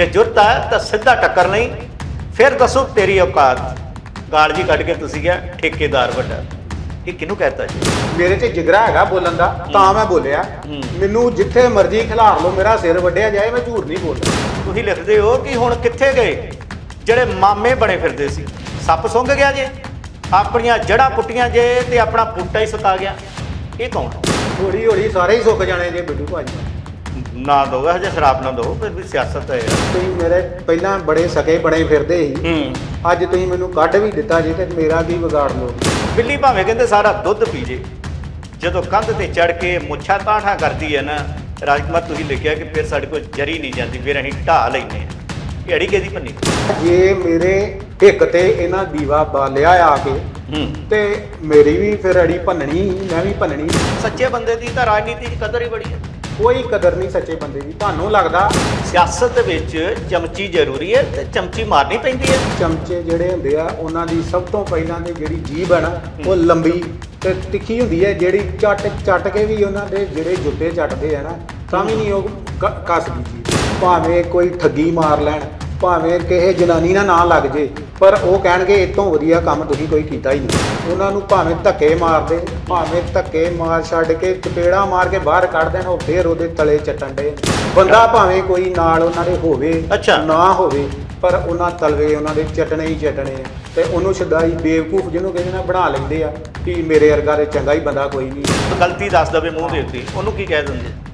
ਜੇ ਜੁਰਤ ਹੈ ਤਾਂ ਸਿੱਧਾ ਟੱਕਰ ਨਹੀਂ ਫਿਰ ਦੱਸੋ ਤੇਰੀ ਔਕਾਤ। ਗਾਲ ਜੀ ਕੱਢ ਕੇ ਤੁਸੀਂ ਕਿਹਾ ਠੇਕੇਦਾਰ ਵੱਡਾ। ਇਹ ਕਿਹਨੂੰ ਕਹਤਾ ਜੀ? ਮੇਰੇ 'ਚ ਜਿਗਰਾ ਹੈਗਾ ਬੋਲਣ ਦਾ ਤਾਂ ਮੈਂ ਬੋਲਿਆ। ਮੈਨੂੰ ਜਿੱਥੇ ਮਰਜ਼ੀ ਖਿਲਾਰ ਲਓ ਮੇਰਾ ਸਿਰ ਵੱਢਿਆ ਜਾਏ ਮੈਂ ਝੂਠ ਨਹੀਂ ਬੋਲਦਾ। ਤੁਸੀਂ ਲਿਖਦੇ ਹੋ ਕਿ ਹੁਣ ਕਿੱਥੇ ਗਏ? ਜਿਹੜੇ ਮਾਮੇ ਬਣੇ ਫਿਰਦੇ ਸੀ। ਸੱਪ ਸੁੰਘ ਗਿਆ ਜੇ। ਆਪਣੀਆਂ ਜੜਾਂ ਪੁੱਟੀਆਂ ਜੇ ਤੇ ਆਪਣਾ ਬੂਟਾ ਹੀ ਸੁਕਾ ਗਿਆ। ਇਹ ਕੌਣ ਹੌਲੀ ਹੌਲੀ ਸਾਰੇ ਹੀ ਸੁੱਕ ਜਾਣੇ ਜੇ ਬਿੱਟੂ ਭਾਜੀ। ਨਾ ਦੋਗਾ ਹਜੇ ਸ਼ਰਾਬ ਨਾ ਦੋ ਫਿਰ ਵੀ ਸਿਆਸਤ ਹੈ। ਤੁਸੀਂ ਮੇਰੇ ਪਹਿਲਾਂ ਬੜੇ ਸਕੇ ਬਣੇ ਫਿਰਦੇ ਸੀ। ਹੂੰ। ਅੱਜ ਤੁਸੀਂ ਮੈਨੂੰ ਕੱਢ ਵੀ ਦਿੱਤਾ ਜੀ ਤੇ ਮੇਰਾ ਕੀ ਵਿਗਾੜ ਲਓ ਬਿੱਲੀ ਭਾਵੇਂ ਕਹਿੰਦੇ ਸਾਰਾ ਦੁੱਧ ਪੀ ਜੇ। ਜਦੋਂ ਕੰਧ ਤੇ ਚੜ ਕੇ ਮੁੱਛਾਂ ਤਾਂਠਾ ਕਰਦੀ ਹੈ ਨਾ ਰਾਜਕੁਮਾਰ ਤੁਸੀਂ ਲਿਖਿਆ ਕਿ ਫਿਰ ਸਾਡੇ ਕੋਲ ਜਰੀ ਨਹੀਂ ਜਾਂਦੀ ਫਿਰ ਅਸੀਂ ਢਾਹ ਲੈਨੇ ਆ ਕਿਹੜੀ ਕਿਹਦੀ ਪੰਨੀ ਜੇ ਮੇਰੇ ਹਿੱਕ ਤੇ ਇਹਨਾਂ ਦੀਵਾ ਬਾਲਿਆ ਆ ਕੇ ਹੂੰ। ਤੇ ਮੇਰੀ ਵੀ ਫਿਰ ਅੜੀ ਭੰਨਣੀ ਮੈਂ ਵੀ ਭੰਨਣੀ। ਸੱਚੇ ਬੰਦੇ ਦੀ ਤਾਂ ਰਾਜਨੀਤੀ 'ਚ ਕਦਰ ਹੀ ਬੜੀ ਹੈ। ਕੋਈ ਕਦਰ ਨਹੀਂ ਸੱਚੇ ਬੰਦੇ ਦੀ। ਤੁਹਾਨੂੰ ਲੱਗਦਾ ਸਿਆਸਤ ਵਿੱਚ ਚਮਚੀ ਜ਼ਰੂਰੀ ਹੈ ਤੇ ਚਮਚੀ ਮਾਰਨੀ ਪੈਂਦੀ ਹੈ? ਚਮਚੇ ਜਿਹੜੇ ਹੁੰਦੇ ਆ, ਉਹਨਾਂ ਦੀ ਸਭ ਤੋਂ ਪਹਿਲਾਂ ਤੇ ਜਿਹੜੀ ਜੀਭ ਹੈ ਨਾ, ਉਹ ਲੰਬੀ ਤੇ ਤਿੱਖੀ ਹੁੰਦੀ ਹੈ, ਜਿਹੜੀ ਚੱਟ ਚੱਟ ਕੇ ਵੀ ਉਹਨਾਂ ਦੇ ਜਿਹੜੇ ਜੁੱਤੇ ਚੱਟਦੇ ਆ ਨਾ, ਤਾਂ ਵੀ ਨਹੀਂ ਉਹ ਕ- ਕੱਸਦੀ ਜੀ। ਭਾਵੇਂ ਕੋਈ ਠੱਗੀ ਮਾਰ ਲੈਣ ਭਾਵੇਂ ਕਿਸੇ ਜਨਾਨੀ ਨਾਲ ਨਾ ਲੱਗ ਜੇ ਪਰ ਉਹ ਕਹਿਣਗੇ ਇਹ ਤੋਂ ਵਧੀਆ ਕੰਮ ਤੁਸੀਂ ਕੋਈ ਕੀਤਾ ਹੀ ਨਹੀਂ। ਉਹਨਾਂ ਨੂੰ ਭਾਵੇਂ ਧੱਕੇ ਮਾਰਦੇ ਭਾਵੇਂ ਧੱਕੇ ਮਾਰ ਛੱਡ ਕੇ ਚਪੇੜਾ ਮਾਰ ਕੇ ਬਾਹਰ ਕੱਢ ਦੇਣ ਉਹ ਫੇਰ ਉਹਦੇ ਤਲੇ ਚੱਟਣ ਦੇ ਬੰਦਾ ਭਾਵੇਂ ਕੋਈ ਨਾਲ ਉਹਨਾਂ ਦੇ ਹੋਵੇ ਅੱਛਾ। ਨਾ ਹੋਵੇ ਪਰ ਉਹਨਾਂ ਤਲਵੇ ਉਹਨਾਂ ਦੇ ਚਟਣੇ ਹੀ ਚਟਣੇ ਆ। ਤੇ ਉਹਨੂੰ ਛਦਾਈ ਬੇਵਕੂਫ ਜਿਹਨੂੰ ਕਹਿੰਦੇ ਨਾ ਬਣਾ ਲੈਂਦੇ ਆ ਕਿ ਮੇਰੇ ਵਰਗਾ ਤੇ ਚੰਗਾ ਹੀ ਬੰਦਾ ਕੋਈ ਨਹੀਂ। ਗਲਤੀ ਦੱਸ ਦਵੇ ਮੂੰਹ ਦੇ ਉੱਤੇ ਉਹਨੂੰ ਕੀ ਕਹਿ ਦਿੰਦੇ?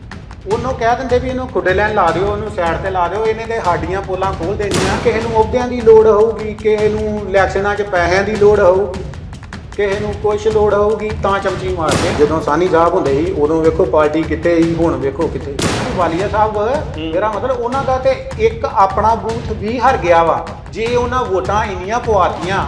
ਉਹਨੂੰ ਕਹਿ ਦਿੰਦੇ ਵੀ ਇਹਨੂੰ ਖੁੱਡੇ ਲੈਣ ਲਾ ਦਿਓ ਉਹਨੂੰ ਸਾਈਡ ਤੇ ਲਾ ਦਿਓ ਇਹਨੇ ਤੇ ਸਾਡੀਆਂ ਪੋਲਾਂ ਖੋਲ ਦੇਣੀਆਂ। ਕਿਸੇ ਨੂੰ ਅਹੁਦਿਆਂ ਦੀ ਲੋੜ ਹੋਊਗੀ ਕਿਸੇ ਨੂੰ ਇਲੈਕਸ਼ਨਾਂ 'ਚ ਪੈਸਿਆਂ ਦੀ ਲੋੜ ਹੋਊਗੀ ਕਿਸੇ ਨੂੰ ਕੁਛ ਲੋੜ ਹੋਊਗੀ ਤਾਂ ਚਮਚੀ ਮਾਰਦੇ ਜਦੋਂ ਸਾਨੀ ਸਾਹਿਬ ਹੁੰਦੇ ਸੀ ਉਦੋਂ ਵੇਖੋ ਪਾਰਟੀ ਕਿੱਥੇ ਸੀ ਹੁਣ ਵੇਖੋ ਕਿੱਥੇ। ਵਾਲੀਆ ਸਾਹਿਬ ਮੇਰਾ ਮਤਲਬ ਉਹਨਾਂ ਦਾ ਤੇ ਇੱਕ ਆਪਣਾ ਬੂਥ ਵੀ ਹਰ ਗਿਆ ਵਾ ਜੇ ਉਹਨਾਂ ਵੋਟਾਂ ਇੰਨੀਆਂ ਪਵਾਤੀਆਂ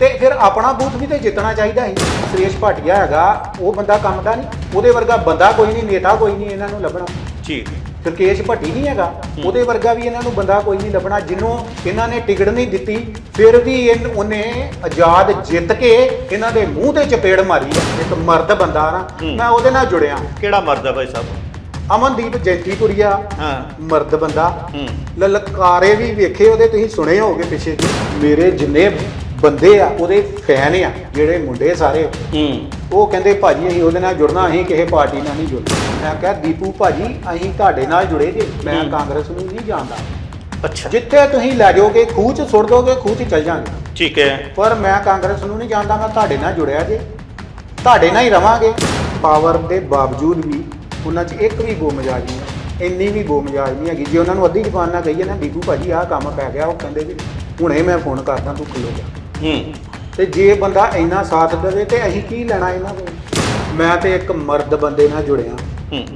ਤੇ ਫਿਰ ਆਪਣਾ ਬੂਥ ਵੀ ਤੇ ਜਿੱਤਣਾ ਚਾਹੀਦਾ ਸੀ। ਸੁਰੇਸ਼ ਭਾਟੀਆ ਹੈਗਾ ਉਹ ਬੰਦਾ ਕੰਮ ਦਾ ਨਹੀਂ ਉਹਦੇ ਵਰਗਾ ਬੰਦਾ ਕੋਈ ਨਹੀਂ ਨੇਤਾ ਕੋਈ ਨਹੀਂ ਇਹਨਾਂ ਨੂੰ ਲੱਭਣਾ। ਜੀ। ਸਰਕੇਸ਼ ਭੱਟੀ ਨਹੀਂ ਹੈਗਾ। ਉਹਦੇ ਵਰਗਾ ਵੀ ਇਹਨਾਂ ਨੂੰ ਬੰਦਾ ਕੋਈ ਨਹੀਂ ਲੱਭਣਾ ਜਿਹਨੂੰ ਇਹਨਾਂ ਨੇ ਟਿਕਟ ਨਹੀਂ ਦਿੱਤੀ ਫਿਰ ਵੀ ਇਹਨ- ਉਹਨੇ ਆਜ਼ਾਦ ਜਿੱਤ ਕੇ ਇਹਨਾਂ ਦੇ ਮੂੰਹ ਤੇ ਚਪੇੜ ਮਾਰੀ। ਹੈ ਇੱਕ ਮਰਦ ਬੰਦਾ ਨਾ ਹੂੰ। ਮੈਂ ਉਹਦੇ ਨਾਲ ਜੁੜਿਆ। ਕਿਹੜਾ ਮਰਦਾ ਭਾਈ ਸਾਹਿਬ? ਅਮਨਦੀਪ ਜੈਂਤੀਪੁਰੀਆ ਹਾਂ। ਮਰਦ ਬੰਦਾ। ਹੂੰ। ਲਲਕਾਰੇ ਵੀ ਵੇਖੇ ਉਹਦੇ ਤੁਸੀਂ ਸੁਣੇ ਹੋਗੇ ਪਿੱਛੇ। ਮੇਰੇ ਜਿੰਨੇ ਬੰਦੇ ਆ ਉਹਦੇ ਫੈਨ ਆ ਜਿਹੜੇ ਮੁੰਡੇ ਸਾਰੇ। ਹੂੰ। ਉਹ ਕਹਿੰਦੇ ਭਾਜੀ ਅਸੀਂ ਉਹਦੇ ਨਾਲ ਜੁੜਨਾ ਅਸੀਂ ਕਿਸੇ ਪਾਰਟੀ ਨਾਲ ਨਹੀਂ ਜੁੜਨਾ ਮੈਂ ਕਿਹਾ ਦੀਪੂ ਭਾਜੀ ਅਸੀਂ ਤੁਹਾਡੇ ਨਾਲ ਜੁੜੇ ਜੇ। ਮੈਂ ਹੂੰ। ਕਾਂਗਰਸ ਨੂੰ ਨਹੀਂ ਜਾਣਦਾ। ਅੱਛਾ। ਜਿੱਥੇ ਤੁਸੀਂ ਲੈ ਜਾਓਗੇ ਖੂਹ 'ਚ ਸੁੱਟ ਦੋਗੇ ਖੂਹ 'ਚ ਚੱਲ ਜਾਾਂਗੇ। ਠੀਕ ਹੈ। ਪਰ ਮੈਂ ਕਾਂਗਰਸ ਨੂੰ ਨਹੀਂ ਜਾਣਦਾ ਮੈਂ ਤੁਹਾਡੇ ਨਾਲ ਜੁੜਿਆ ਜੇ। ਤੁਹਾਡੇ ਨਾਲ ਹੀ ਰਵਾਂਗੇ। ਪਾਵਰ ਦੇ ਬਾਵਜੂਦ ਵੀ ਉਹਨਾਂ 'ਚ ਇੱਕ ਵੀ ਬੋਮਜਾਜ ਨਹੀਂ ਹੈ। ਇੰਨੀ ਵੀ ਬੋਮਜਾਜ ਨਹੀਂ ਹੈਗੀ। ਜੇ ਉਹਨਾਂ ਨੂੰ ਅੱਧੀ ਜ਼ਬਾਨ ਨਾਲ ਕਹੀਏ ਨਾ ਦੀਪੂ ਭਾਜੀ ਆਹ ਕੰਮ ਪੈ ਗਿਆ ਉਹ ਕਹਿੰਦੇ ਵੀ ਹੁਣੇ ਮੈਂ ਫੋਨ ਕਰਦਾ ਤੂੰ ਖਲੋ ਜਾ। ਹੂੰ। ਤੇ ਜੇ ਬੰਦਾ ਇੰਨਾ ਸਾਥ ਦੇਵੇ ਤੇ ਅਸੀਂ ਕੀ ਲੈਣਾ ਇਹਨਾਂ ਕੋਲ? ਮੈਂ ਤੇ ਇੱਕ ਮਰਦ ਬੰਦੇ ਨਾਲ ਜੁੜਿਆ।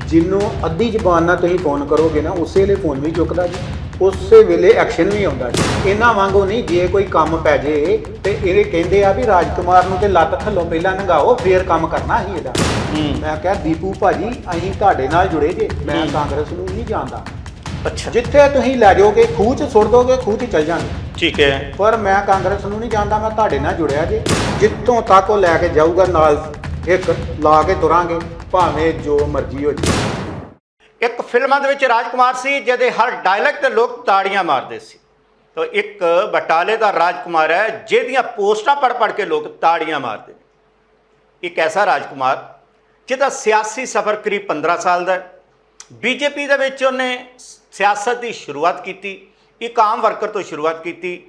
ਜਿਹਨੂੰ ਅੱਧੀ ਜ਼ਬਾਨ ਨਾਲ ਤੁਸੀਂ ਫੋਨ ਕਰੋਗੇ ਨਾ ਉਸੇ ਵੇਲੇ ਫੋਨ ਵੀ ਚੁੱਕਦਾ ਜੀ। ਉਸੇ ਵੇਲੇ ਐਕਸ਼ਨ ਵੀ ਆਉਂਦਾ ਜੀ। ਇਹਨਾਂ ਵਾਂਗੂ ਨਹੀਂ ਜੇ ਕੋਈ ਕੰਮ ਪੈ ਜੇ ਤੇ ਇਹਦੇ ਕਹਿੰਦੇ ਆ ਵੀ ਰਾਜਕੁਮਾਰ ਨੂੰ ਤੇ ਲੱਤ ਥੱਲੋਂ ਪਹਿਲਾਂ ਨੰਗਾਓ ਫੇਰ ਕੰਮ ਕਰਨਾ ਹੀ ਇਹਦਾ। ਮੈਂ ਕਿਹਾ ਦੀਪੂ ਭਾਜੀ ਅਸੀਂ ਤੁਹਾਡੇ ਨਾਲ ਜੁੜੇ ਜੇ। ਮੈਂ। ਕਾਂਗਰਸ ਨੂੰ ਨਹੀਂ ਜਾਣਦਾ। ਅੱਛਾ। ਜਿੱਥੇ ਤੁਸੀਂ ਲੈ ਜਾਓਗੇ ਖੂਹ 'ਚ ਸੁੱਟ ਦੋਗੇ ਖੂਹ 'ਚ ਚੱਲ ਜਾਾਂਗੇ ਠੀਕ ਹੈ। ਪਰ ਮੈਂ ਕਾਂਗਰਸ ਨੂੰ ਨਹੀਂ ਜਾਣਦਾ ਮੈਂ ਤੁਹਾਡੇ ਨਾਲ ਜੁੜਿਆ ਜੇ। ਜਿੱਥੋਂ ਤੱਕ ਉਹ ਲੈ ਕੇ ਜਾਊਗਾ ਨਾਲ ਇੱਕ ਲਾ ਕੇ ਤੁਰਾਂਗੇ ਭਾਵੇਂ ਜੋ ਮਰਜ਼ੀ ਹੋ ਜਾਵੇ। ਇੱਕ ਫਿਲਮਾਂ ਦੇ ਵਿੱਚ ਰਾਜਕੁਮਾਰ ਸੀ ਜਿਹਦੇ ਹਰ ਡਾਇਲੌਗ ਤੇ ਲੋਕ ਤਾੜੀਆਂ ਮਾਰਦੇ ਸੀ। ਤਾਂ ਇੱਕ ਬਟਾਲੇ ਦਾ ਰਾਜਕੁਮਾਰ ਹੈ ਜਿਹਦੀਆਂ ਪੋਸਟਾਂ ਪੜ ਪੜ ਕੇ ਲੋਕ ਤਾੜੀਆਂ ਮਾਰਦੇ ਨੇ। ਇੱਕ ਐਸਾ ਰਾਜਕੁਮਾਰ ਜਿਹਦਾ ਸਿਆਸੀ ਸਫ਼ਰ ਕਰੀਬ 15 ਸਾਲ ਦਾ ਹੈ। ਬੀਜੇਪੀ ਦੇ ਵਿੱਚ ਉਹਨੇ ਸਿਆਸਤ ਦੀ ਸ਼ੁਰੂਆਤ ਕੀਤੀ, ਇੱਕ ਆਮ ਵਰਕਰ ਤੋਂ ਸ਼ੁਰੂਆਤ ਕੀਤੀ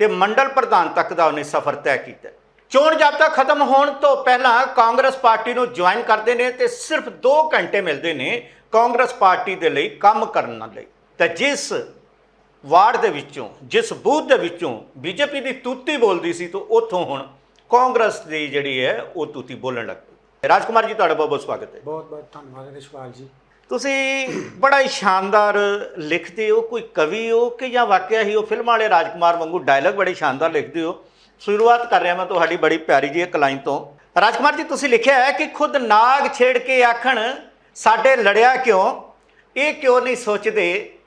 ਤੇ ਮੰਡਲ ਪ੍ਰਧਾਨ ਤੱਕ ਦਾ ਉਹਨੇ ਸਫ਼ਰ ਤੈਅ ਕੀਤਾ। ਚੋਣ ਜਾਬਤਾ ਖਤਮ ਹੋਣ ਤੋਂ ਪਹਿਲਾਂ ਕਾਂਗਰਸ ਪਾਰਟੀ ਨੂੰ ਜੁਆਇਨ ਕਰਦੇ ਨੇ ਤੇ ਸਿਰਫ 2 ਘੰਟੇ ਮਿਲਦੇ ਨੇ ਕਾਂਗਰਸ ਪਾਰਟੀ ਦੇ ਲਈ ਕੰਮ ਕਰਨ ਲਈ। ਤਾਂ ਜਿਸ ਵਾਰਡ ਦੇ ਵਿੱਚੋਂ, ਜਿਸ ਬੂਥ ਦੇ ਵਿੱਚੋਂ ਬੀਜੇਪੀ ਦੀ ਤੂਤੀ ਬੋਲਦੀ ਸੀ ਤਾਂ ਉੱਥੋਂ ਹੁਣ ਕਾਂਗਰਸ ਦੀ ਜਿਹੜੀ ਹੈ ਉਹ ਤੂਤੀ ਬੋਲਣ ਲੱਗ ਪਈ। ਰਾਜਕੁਮਾਰ ਜੀ, ਤੁਹਾਡਾ ਬਹੁਤ ਬਹੁਤ ਸਵਾਗਤ ਹੈ। ਬਹੁਤ ਬਹੁਤ ਧੰਨਵਾਦ ਰਿਸ਼ਵਾਲ ਜੀ। ਤੁਸੀਂ ਬੜਾ ਹੀ ਸ਼ਾਨਦਾਰ ਲਿਖਦੇ ਹੋ, ਕੋਈ ਕਵੀ ਹੋ ਕਿ ਜਾਂ ਵਾਕਿਆ ਹੀ ਉਹ ਫਿਲਮ ਵਾਲੇ ਰਾਜਕੁਮਾਰ ਵਾਂਗੂ ਡਾਇਲੌਗ ਬੜੇ ਸ਼ਾਨਦਾਰ ਲਿਖਦੇ ਹੋ। ਸ਼ੁਰੂਆਤ ਕਰ ਰਿਹਾ ਮੈਂ ਤੁਹਾਡੀ ਬੜੀ ਪਿਆਰੀ ਜੀ ਇੱਕ ਲਾਈਨ ਤੋਂ। ਰਾਜਕੁਮਾਰ ਜੀ, ਤੁਸੀਂ ਲਿਖਿਆ ਹੈ ਕਿ ਖੁਦ ਨਾਗ ਛੇੜ ਕੇ ਆਖਣ, ਸਾਡੇ ਲੜਿਆ ਕਿਉਂ? ਇਹ ਕਿਉਂ ਨਹੀਂ ਸੋਚਦੇ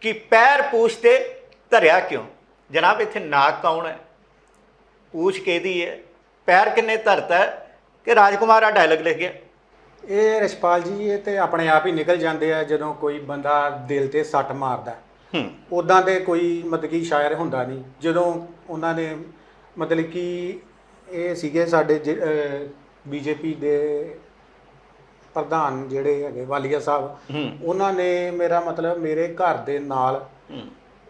ਕਿ ਪੈਰ ਪੂਛ ਤੇ ਧਰਿਆ ਕਿਉਂ? ਜਨਾਬ, ਇੱਥੇ ਨਾਗ ਕੌਣ ਹੈ? ਪੂਛ ਕਿਹਦੀ ਹੈ? ਪੈਰ ਕਿੰਨੇ ਧਰਤਾ ਹੈ? ਕਿ ਰਾਜਕੁਮਾਰ ਆ ਡਾਇਲੌਗ ਲਿਖ ਗਿਆ। ਇਹ ਰਿਸ਼ਪਾਲ ਜੀ ਇਹ ਤੇ ਆਪਣੇ ਆਪ ਹੀ ਨਿਕਲ ਜਾਂਦੇ ਆ ਜਦੋਂ ਕੋਈ ਬੰਦਾ ਦਿਲ ਤੇ ਸੱਟ ਮਾਰਦਾ। ਹੂੰ। ਉਦਾਂ ਦੇ ਕੋਈ ਮਤਲਬ ਕਿ ਸ਼ਾਇਰ ਹੁੰਦਾ ਨਹੀਂ। ਜਦੋਂ ਉਹਨਾਂ ਨੇ ਮਤਲਬ ਕਿ ਇਹ ਸੀਗੇ ਸਾਡੇ ਬੀਜੇਪੀ ਦੇ ਪ੍ਰਧਾਨ ਜਿਹੜੇ ਹੈਗੇ ਵਾਲੀਆ ਸਾਹਿਬ ਉਹਨਾਂ ਨੇ ਮੇਰਾ ਮਤਲਬ ਮੇਰੇ ਘਰ ਦੇ ਨਾਲ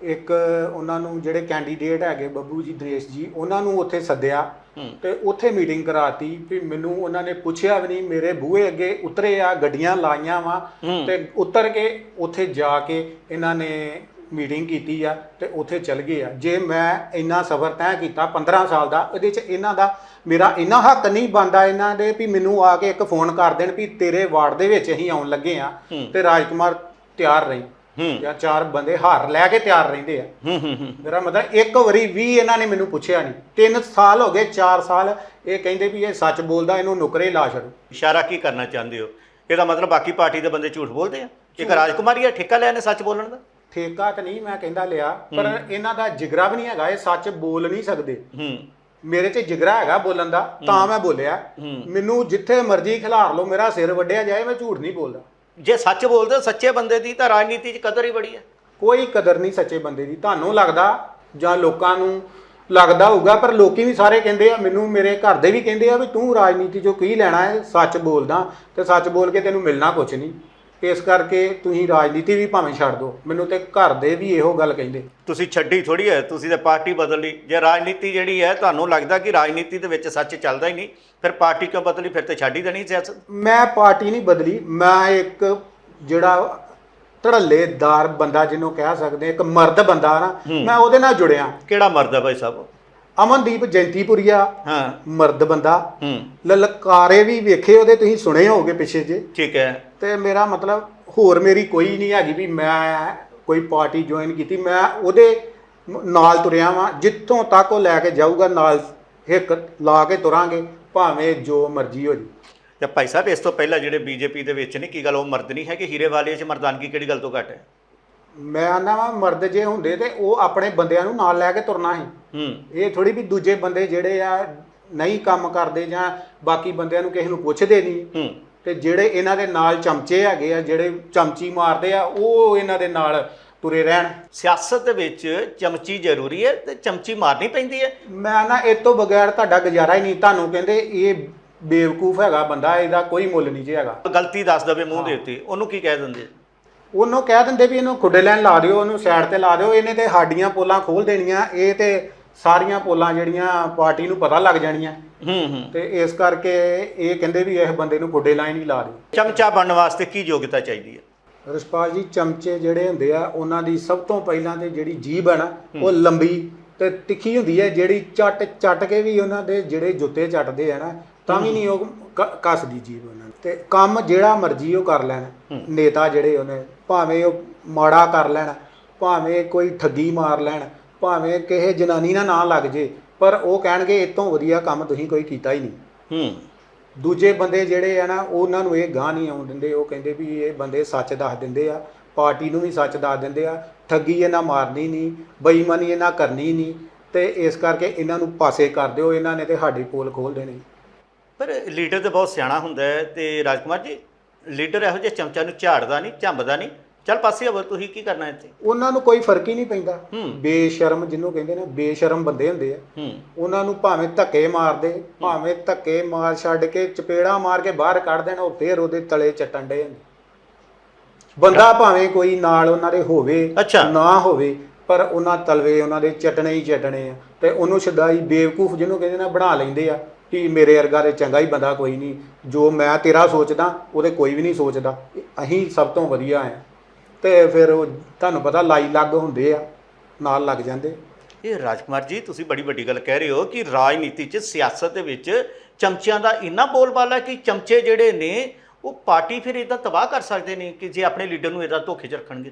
ਇੱਕ ਉਹਨਾਂ ਨੂੰ ਜਿਹੜੇ ਕੈਂਡੀਡੇਟ ਹੈਗੇ ਬੱਬੂ ਜੀ ਦ੍ਰੇਸ਼ ਜੀ ਉਹਨਾਂ ਨੂੰ ਉੱਥੇ ਸੱਦਿਆ। ਤੇ ਉੱਥੇ ਮੀਟਿੰਗ ਕਰਾਤੀ ਵੀ ਮੈਨੂੰ ਉਹਨਾਂ ਨੇ ਪੁੱਛਿਆ ਵੀ ਨਹੀਂ ਮੇਰੇ ਬੂਹੇ ਅੱਗੇ ਉਤਰੇ ਆ ਗੱਡੀਆਂ ਲਾਈਆਂ ਵਾ। ਤੇ ਉਤਰ ਕੇ ਉੱਥੇ ਜਾ ਕੇ ਇਹਨਾਂ ਨੇ ਮੀਟਿੰਗ ਕੀਤੀ ਆ ਤੇ ਉੱਥੇ ਚਲ ਗਏ ਆ ਜੇ ਮੈਂ ਇੰਨਾ ਸਫ਼ਰ ਤੈਅ ਕੀਤਾ 15 ਸਾਲ ਦਾ ਇਹਦੇ ਚ ਇਹਨਾਂ ਦਾ ਮੇਰਾ ਇੰਨਾ ਹੱਕ ਨਹੀਂ ਬਣਦਾ ਇਹਨਾਂ ਦੇ ਵੀ ਮੈਨੂੰ ਆ ਕੇ ਇੱਕ ਫੋਨ ਕਰ ਦੇਣ ਵੀ ਤੇਰੇ ਵਾਰਡ ਦੇ ਵਿੱਚ ਅਸੀਂ ਆਉਣ ਲੱਗੇ ਆ। ਤੇ ਰਾਜਕੁਮਾਰ ਤਿਆਰ ਰਹੀ ਜਾਂ ਚਾਰ ਬੰਦੇ ਹਾਰ ਲੈ ਕੇ ਤਿਆਰ ਰਹਿੰਦੇ ਆ। ਹੂੰ ਹੂੰ ਹੂੰ। ਮੇਰਾ ਮਤਲਬ ਇੱਕ ਵਾਰੀ ਵੀ ਇਹਨਾਂ ਨੇ ਮੈਨੂੰ ਪੁੱਛਿਆ ਨਹੀਂ। 3 ਸਾਲ ਹੋ ਗਏ 4 ਸਾਲ ਇਹ ਕਹਿੰਦੇ ਵੀ ਇਹ ਸੱਚ ਬੋਲਦਾ ਇਹਨੂੰ ਨੁਕਰੇ ਲਾ ਛੱਡੋ। ਇਸ਼ਾਰਾ ਕੀ ਕਰਨਾ ਚਾਹੁੰਦੇ ਹੋ? ਇਹਦਾ ਮਤਲਬ ਬਾਕੀ ਪਾਰਟੀ ਦੇ ਬੰਦੇ ਝੂਠ ਬੋਲਦੇ ਆ? ਇੱਕ ਰਾਜਕੁਮਾਰੀ ਆ ਠੇਕਾ ਲਿਆ ਨੇ ਸੱਚ ਬੋਲਣ ਦਾ? ਠੇਕਾ ਤਾਂ ਨਹੀਂ ਮੈਂ ਕਹਿੰਦਾ ਲਿਆ ਪਰ ਇਹਨਾਂ ਦਾ ਜਿਗਰਾ ਵੀ ਨਹੀਂ ਹੈਗਾ ਇਹ ਸੱਚ ਬੋਲ ਨਹੀਂ ਸਕਦੇ। ਹੂੰ। ਮੇਰੇ 'ਚ ਜਿਗਰਾ ਹੈਗਾ ਬੋਲਣ ਦਾ ਤਾਂ ਮੈਂ ਬੋਲਿਆ। ਮੈਨੂੰ ਜਿੱਥੇ ਮਰਜ਼ੀ ਖਿਲਾਰ ਲਓ ਮੇਰਾ ਸਿਰ ਵੱਢਿਆ ਜਾਏ ਮੈਂ ਝੂਠ ਨਹੀਂ ਬੋਲਦਾ। ਜੇ ਸੱਚ ਬੋਲਦੇ ਹੋ ਸੱਚੇ ਬੰਦੇ ਦੀ ਤਾਂ ਰਾਜਨੀਤੀ 'ਚ ਕਦਰ ਹੀ ਬੜੀ ਹੈ। ਕੋਈ ਕਦਰ ਨਹੀਂ ਸੱਚੇ ਬੰਦੇ ਦੀ। ਤੁਹਾਨੂੰ ਲੱਗਦਾ ਜਾਂ ਲੋਕਾਂ ਨੂੰ ਲੱਗਦਾ ਹੋਊਗਾ ਪਰ ਲੋਕੀ ਵੀ ਸਾਰੇ ਕਹਿੰਦੇ ਆ ਮੈਨੂੰ ਮੇਰੇ ਘਰ ਦੇ ਵੀ ਕਹਿੰਦੇ ਆ ਵੀ ਤੂੰ ਰਾਜਨੀਤੀ 'ਚੋਂ ਕੀ ਲੈਣਾ ਹੈ ਸੱਚ ਬੋਲਦਾ ਤੇ ਸੱਚ ਬੋਲ ਕੇ ਤੈਨੂੰ ਮਿਲਣਾ ਕੁਝ ਨਹੀਂ। ਇਸ ਕਰਕੇ ਤੁਸੀਂ ਰਾਜਨੀਤੀ ਵੀ ਭਾਵੇਂ ਛੱਡ ਦਿਓ। ਮੈਨੂੰ ਤੇ ਘਰ ਦੇ ਵੀ ਇਹੋ ਗੱਲ ਕਹਿੰਦੇ। ਤੁਸੀਂ ਛੱਡੀ ਥੋੜੀ ਹੈ ਤੁਸੀਂ ਤਾਂ ਪਾਰਟੀ ਬਦਲ ਲਈ। ਜੇ ਰਾਜਨੀਤੀ ਜਿਹੜੀ ਹੈ ਤੁਹਾਨੂੰ ਲੱਗਦਾ ਕਿ ਰਾਜਨੀਤੀ ਦੇ ਵਿੱਚ ਸੱਚ ਚੱਲਦਾ ਹੀ ਨਹੀਂ ਫਿਰ ਪਾਰਟੀ ਕਿਉਂ ਬਦਲੀ? ਫਿਰ ਤੇ ਛੱਡ ਹੀ ਦੇਣੀ ਸਿਆਸਤ। ਮੈਂ ਪਾਰਟੀ ਨਹੀਂ ਬਦਲੀ ਮੈਂ ਇੱਕ ਜਿਹੜਾ ਧੜੱਲੇਦਾਰ ਬੰਦਾ ਜਿਹਨੂੰ ਕਹਿ ਸਕਦੇ ਇੱਕ ਮਰਦ ਬੰਦਾ ਨਾ ਮੈਂ ਉਹਦੇ ਨਾਲ ਜੁੜਿਆ। ਕਿਹੜਾ ਮਰਦ ਹੈ ਭਾਈ ਸਾਹਿਬ? ਅਮਨਦੀਪ ਜੈਂਤੀਪੁਰੀਆ। ਹਾਂ। ਮਰਦ ਬੰਦਾ। ਹੂੰ। ਲਲਕਾਰੇ ਵੀ ਵੇਖੇ ਉਹਦੇ ਤੁਸੀਂ ਸੁਣੇ ਹੋਗੇ ਪਿੱਛੇ ਜੇ। ਠੀਕ ਹੈ। ਤੇ ਮੇਰਾ ਮਤਲਬ ਹੋਰ ਮੇਰੀ ਕੋਈ ਨਹੀਂ ਹੈਗੀ ਵੀ ਮੈਂ ਕੋਈ ਪਾਰਟੀ ਜੁਆਇਨ ਕੀਤੀ। ਮੈਂ ਉਹਦੇ ਨਾਲ ਤੁਰਿਆ ਵਾਂ। ਜਿੱਥੋਂ ਤੱਕ ਉਹ ਲੈ ਕੇ ਜਾਊਗਾ ਨਾਲ ਹਿੱਕ ਲਾ ਕੇ ਤੁਰਾਂਗੇ। ਭਾਵੇਂ ਜੋ ਮਰਜ਼ੀ ਹੋ ਜੀ ਤੇ ਭਾਈ ਸਾਹਿਬ ਇਸ ਤੋਂ ਪਹਿਲਾਂ ਜਿਹੜੇ ਬੀਜੇਪੀ ਦੇ ਵਿੱਚ ਨੇ ਕੀ ਗੱਲ ਉਹ ਮਰਦ ਨਹੀਂ ਹੈਗੇ? ਹੀਰੇ ਵਾਲੇ 'ਚ ਮਰਦਾਨਗੀ ਕਿਹੜੀ ਗੱਲ ਤੋਂ ਘੱਟ ਹੈ? ਮੈਂ ਆਨਾ ਵਾ ਮਰਦ ਜੇ ਹੁੰਦੇ ਤੇ ਉਹ ਆਪਣੇ ਬੰਦਿਆਂ ਨੂੰ ਨਾਲ ਲੈ ਕੇ ਤੁਰਨਾ ਸੀ। ਹੂੰ। ਇਹ ਥੋੜੀ ਵੀ ਦੂਜੇ ਬੰਦੇ ਜਿਹੜੇ ਆ ਨਹੀਂ ਕੰਮ ਕਰਦੇ ਜਾਂ ਬਾਕੀ ਬੰਦਿਆਂ ਨੂੰ ਕਿਸੇ ਨੂੰ ਪੁੱਛਦੇ ਨਹੀਂ। ਹੂੰ। ਤੇ ਜਿਹੜੇ ਇਹਨਾਂ ਦੇ ਨਾਲ ਚਮਚੇ ਹੈਗੇ ਆ ਜਿਹੜੇ ਚਮਚੀ ਮਾਰਦੇ ਆ ਉਹ ਇਹਨਾਂ ਦੇ ਨਾਲ ਤੁਰੇ ਰਹਿਣ। ਸਿਆਸਤ ਦੇ ਵਿੱਚ ਚਮਚੀ ਜ਼ਰੂਰੀ ਹੈ ਤੇ ਚਮਚੀ ਮਾਰਨੀ ਪੈਂਦੀ ਹੈ। ਮੈਂ ਨਾ ਇਹ ਤੋਂ ਬਗੈਰ ਤੁਹਾਡਾ ਗੁਜ਼ਾਰਾ ਹੀ ਨਹੀਂ। ਤੁਹਾਨੂੰ ਕਹਿੰਦੇ ਇਹ ਬੇਵਕੂਫ ਹੈਗਾ ਬੰਦਾ ਇਹਦਾ ਕੋਈ ਮੁੱਲ ਨਹੀਂ ਜੇ ਹੈਗਾ। ਗਲਤੀ ਦੱਸ ਦਵੇ ਮੂੰਹ ਦੇ ਉੱਤੇ ਉਹਨੂੰ ਕੀ ਕਹਿ ਦਿੰਦੇ ਉਹਨੂੰ ਕਹਿ ਦਿੰਦੇ ਵੀ ਇਹਨੂੰ ਖੁੱਡੇ ਲੈਣ ਲਾ ਦਿਓ ਉਹਨੂੰ ਸਾਈਡ ਤੇ ਲਾ ਦਿਓ ਇਹਨੇ ਤੇ ਸਾਡੀਆਂ ਪੋਲਾਂ ਖੋਲ ਦੇਣੀਆਂ ਇਹ ਤੇ ਸਾਰੀਆਂ ਪੋਲਾਂ ਜਿਹੜੀਆਂ ਪਾਰਟੀ ਨੂੰ ਪਤਾ ਲੱਗ ਜਾਣੀਆਂ। ਹੂੰ ਹੂੰ। ਤੇ ਇਸ ਕਰਕੇ ਇਹ ਕਹਿੰਦੇ ਵੀ ਇਸ ਬੰਦੇ ਨੂੰ ਖੁੱਡੇ ਲਾਈਨ ਹੀ ਲਾ ਦਿਓ। ਚਮਚਾ ਬਣਨ ਵਾਸਤੇ ਕੀ ਯੋਗਤਾ ਚਾਹੀਦੀ ਹੈ? ਰਿਸ਼ਪਾਲ ਜੀ ਚਮਚੇ ਜਿਹੜੇ ਹੁੰਦੇ ਆ ਉਹਨਾਂ ਦੀ ਸਭ ਤੋਂ ਪਹਿਲਾਂ ਤੇ ਜਿਹੜੀ ਜੀਭ ਹੈ ਨਾ ਉਹ ਲੰਬੀ ਤੇ ਤਿੱਖੀ ਹੁੰਦੀ ਹੈ ਜਿਹੜੀ ਚੱਟ ਚੱਟ ਕੇ ਵੀ ਉਹਨਾਂ ਦੇ ਜਿਹੜੇ ਜੁੱਤੇ ਚੱਟਦੇ ਆ ਨਾ ਤਾਂ ਵੀ ਨਹੀਂ ਉਹ ਕੱਸਦੀ ਜੀਭ ਉਹਨਾਂ ਨੂੰ। ਤੇ ਕੰਮ ਜਿਹੜਾ ਮਰਜ਼ੀ ਉਹ ਕਰ ਲੈਣ ਨੇਤਾ ਜਿਹੜੇ ਉਹਨੇ ਭਾਵੇਂ ਉਹ ਮਾੜਾ ਕਰ ਲੈਣ ਭਾਵੇਂ ਕੋਈ ਠੱਗੀ ਮਾਰ ਲੈਣ ਭਾਵੇਂ ਕਿਸੇ ਜਨਾਨੀ ਨਾਲ ਨਾਂ ਲੱਗ ਜੇ ਪਰ ਉਹ ਕਹਿਣਗੇ ਇਹ ਤੋਂ ਵਧੀਆ ਕੰਮ ਤੁਸੀਂ ਕੋਈ ਕੀਤਾ ਹੀ ਨਹੀਂ। ਹੂੰ। ਦੂਜੇ ਬੰਦੇ ਜਿਹੜੇ ਆ ਨਾ, ਉਹਨਾਂ ਨੂੰ ਇਹ ਗਾਹ ਨਹੀਂ ਆਉਣ ਦਿੰਦੇ। ਉਹ ਕਹਿੰਦੇ ਵੀ ਇਹ ਬੰਦੇ ਸੱਚ ਦੱਸ ਦਿੰਦੇ ਆ, ਪਾਰਟੀ ਨੂੰ ਵੀ ਸੱਚ ਦੱਸ ਦਿੰਦੇ ਆ। ਠੱਗੀ ਇਹਨਾਂ ਮਾਰਨੀ ਨਹੀਂ, ਬੇਈਮਾਨੀ ਇਹਨਾਂ ਕਰਨੀ ਨਹੀਂ। ਤੇ ਇਸ ਕਰਕੇ ਇਹਨਾਂ ਨੂੰ ਪਾਸੇ ਕਰ ਦਿਓ, ਇਹਨਾਂ ਨੇ ਤੇ ਸਾਡੀ ਪੋਲ ਖੋਲ ਦੇਣੀ। ਪਰ ਲੀਡਰ ਤੇ ਬਹੁਤ ਸਿਆਣਾ ਹੁੰਦਾ ਹੈ ਤੇ ਰਾਜਕੁਮਾਰ ਜੀ, ਲੀਡਰ ਇਹੋ ਜਿਹੇ ਚਮਚਾ ਨੂੰ ਝਾੜਦਾ ਨਹੀਂ, ਝੰਬਦਾ ਨਹੀਂ। ਚੱਲ ਪਾਸੇ ਹੋ ਤੁਸੀਂ ਕੀ ਕਰਨਾ ਇੱਥੇ? ਉਹਨਾਂ ਨੂੰ ਕੋਈ ਫ਼ਰਕ ਹੀ ਨਹੀਂ ਪੈਂਦਾ। ਬੇਸ਼ਰਮ ਜਿਹਨੂੰ ਕਹਿੰਦੇ ਨੇ ਬੇਸ਼ਰਮ ਬੰਦੇ ਹੁੰਦੇ ਆ। ਉਹਨਾਂ ਨੂੰ ਭਾਵੇਂ ਧੱਕੇ ਮਾਰਦੇ ਭਾਵੇਂ ਧੱਕੇ ਮਾਰ ਛੱਡ ਕੇ ਚਪੇੜਾ ਮਾਰ ਕੇ ਬਾਹਰ ਕੱਢ ਦੇਣ ਉਹ ਫੇਰ ਉਹਦੇ ਤਲੇ ਚੱਟਣ ਡੇ ਬੰਦਾ ਭਾਵੇਂ ਕੋਈ ਨਾਲ ਉਹਨਾਂ ਦੇ ਹੋਵੇ। ਨਾ ਹੋਵੇ ਪਰ ਉਹਨਾਂ ਤਲਵੇ ਉਹਨਾਂ ਦੇ ਚਟਣੇ ਹੀ ਚਟਣੇ ਆ। ਤੇ ਉਹਨੂੰ ਛਦਾਈ ਬੇਵਕੂਫ ਜਿਹਨੂੰ ਕਹਿੰਦੇ ਨਾ ਬਣਾ ਲੈਂਦੇ ਆ ਕਿ ਮੇਰੇ ਵਰਗਾ ਤੇ ਚੰਗਾ ਹੀ ਬੰਦਾ ਕੋਈ ਨਹੀਂ। ਜੋ ਮੈਂ ਤੇਰਾ ਸੋਚਦਾ ਉਹਦੇ ਕੋਈ ਵੀ ਨਹੀਂ ਸੋਚਦਾ। ਅਸੀਂ ਸਭ ਤੋਂ ਵਧੀਆ ਆ। ਤੇ ਫਿਰ ਉਹ ਤੁਹਾਨੂੰ ਪਤਾ ਲਾਈ ਲੱਗ ਹੁੰਦੇ ਆ ਨਾਲ ਲੱਗ ਜਾਂਦੇ। ਇਹ ਰਾਜਕੁਮਾਰ ਜੀ ਤੁਸੀਂ ਬੜੀ ਵੱਡੀ ਗੱਲ ਕਹਿ ਰਹੇ ਹੋ ਕਿ ਰਾਜਨੀਤੀ 'ਚ ਸਿਆਸਤ ਦੇ ਵਿੱਚ ਚਮਚਿਆਂ ਦਾ ਇੰਨਾ ਬੋਲਬਾਲਾ ਕਿ ਚਮਚੇ ਜਿਹੜੇ ਨੇ ਉਹ ਪਾਰਟੀ ਫਿਰ ਇਦਾਂ ਤਬਾਹ ਕਰ ਸਕਦੇ ਨੇ ਕਿ ਜੇ ਆਪਣੇ ਲੀਡਰ ਨੂੰ ਇਦਾਂ ਧੋਖੇ 'ਚ ਰੱਖਣਗੇ।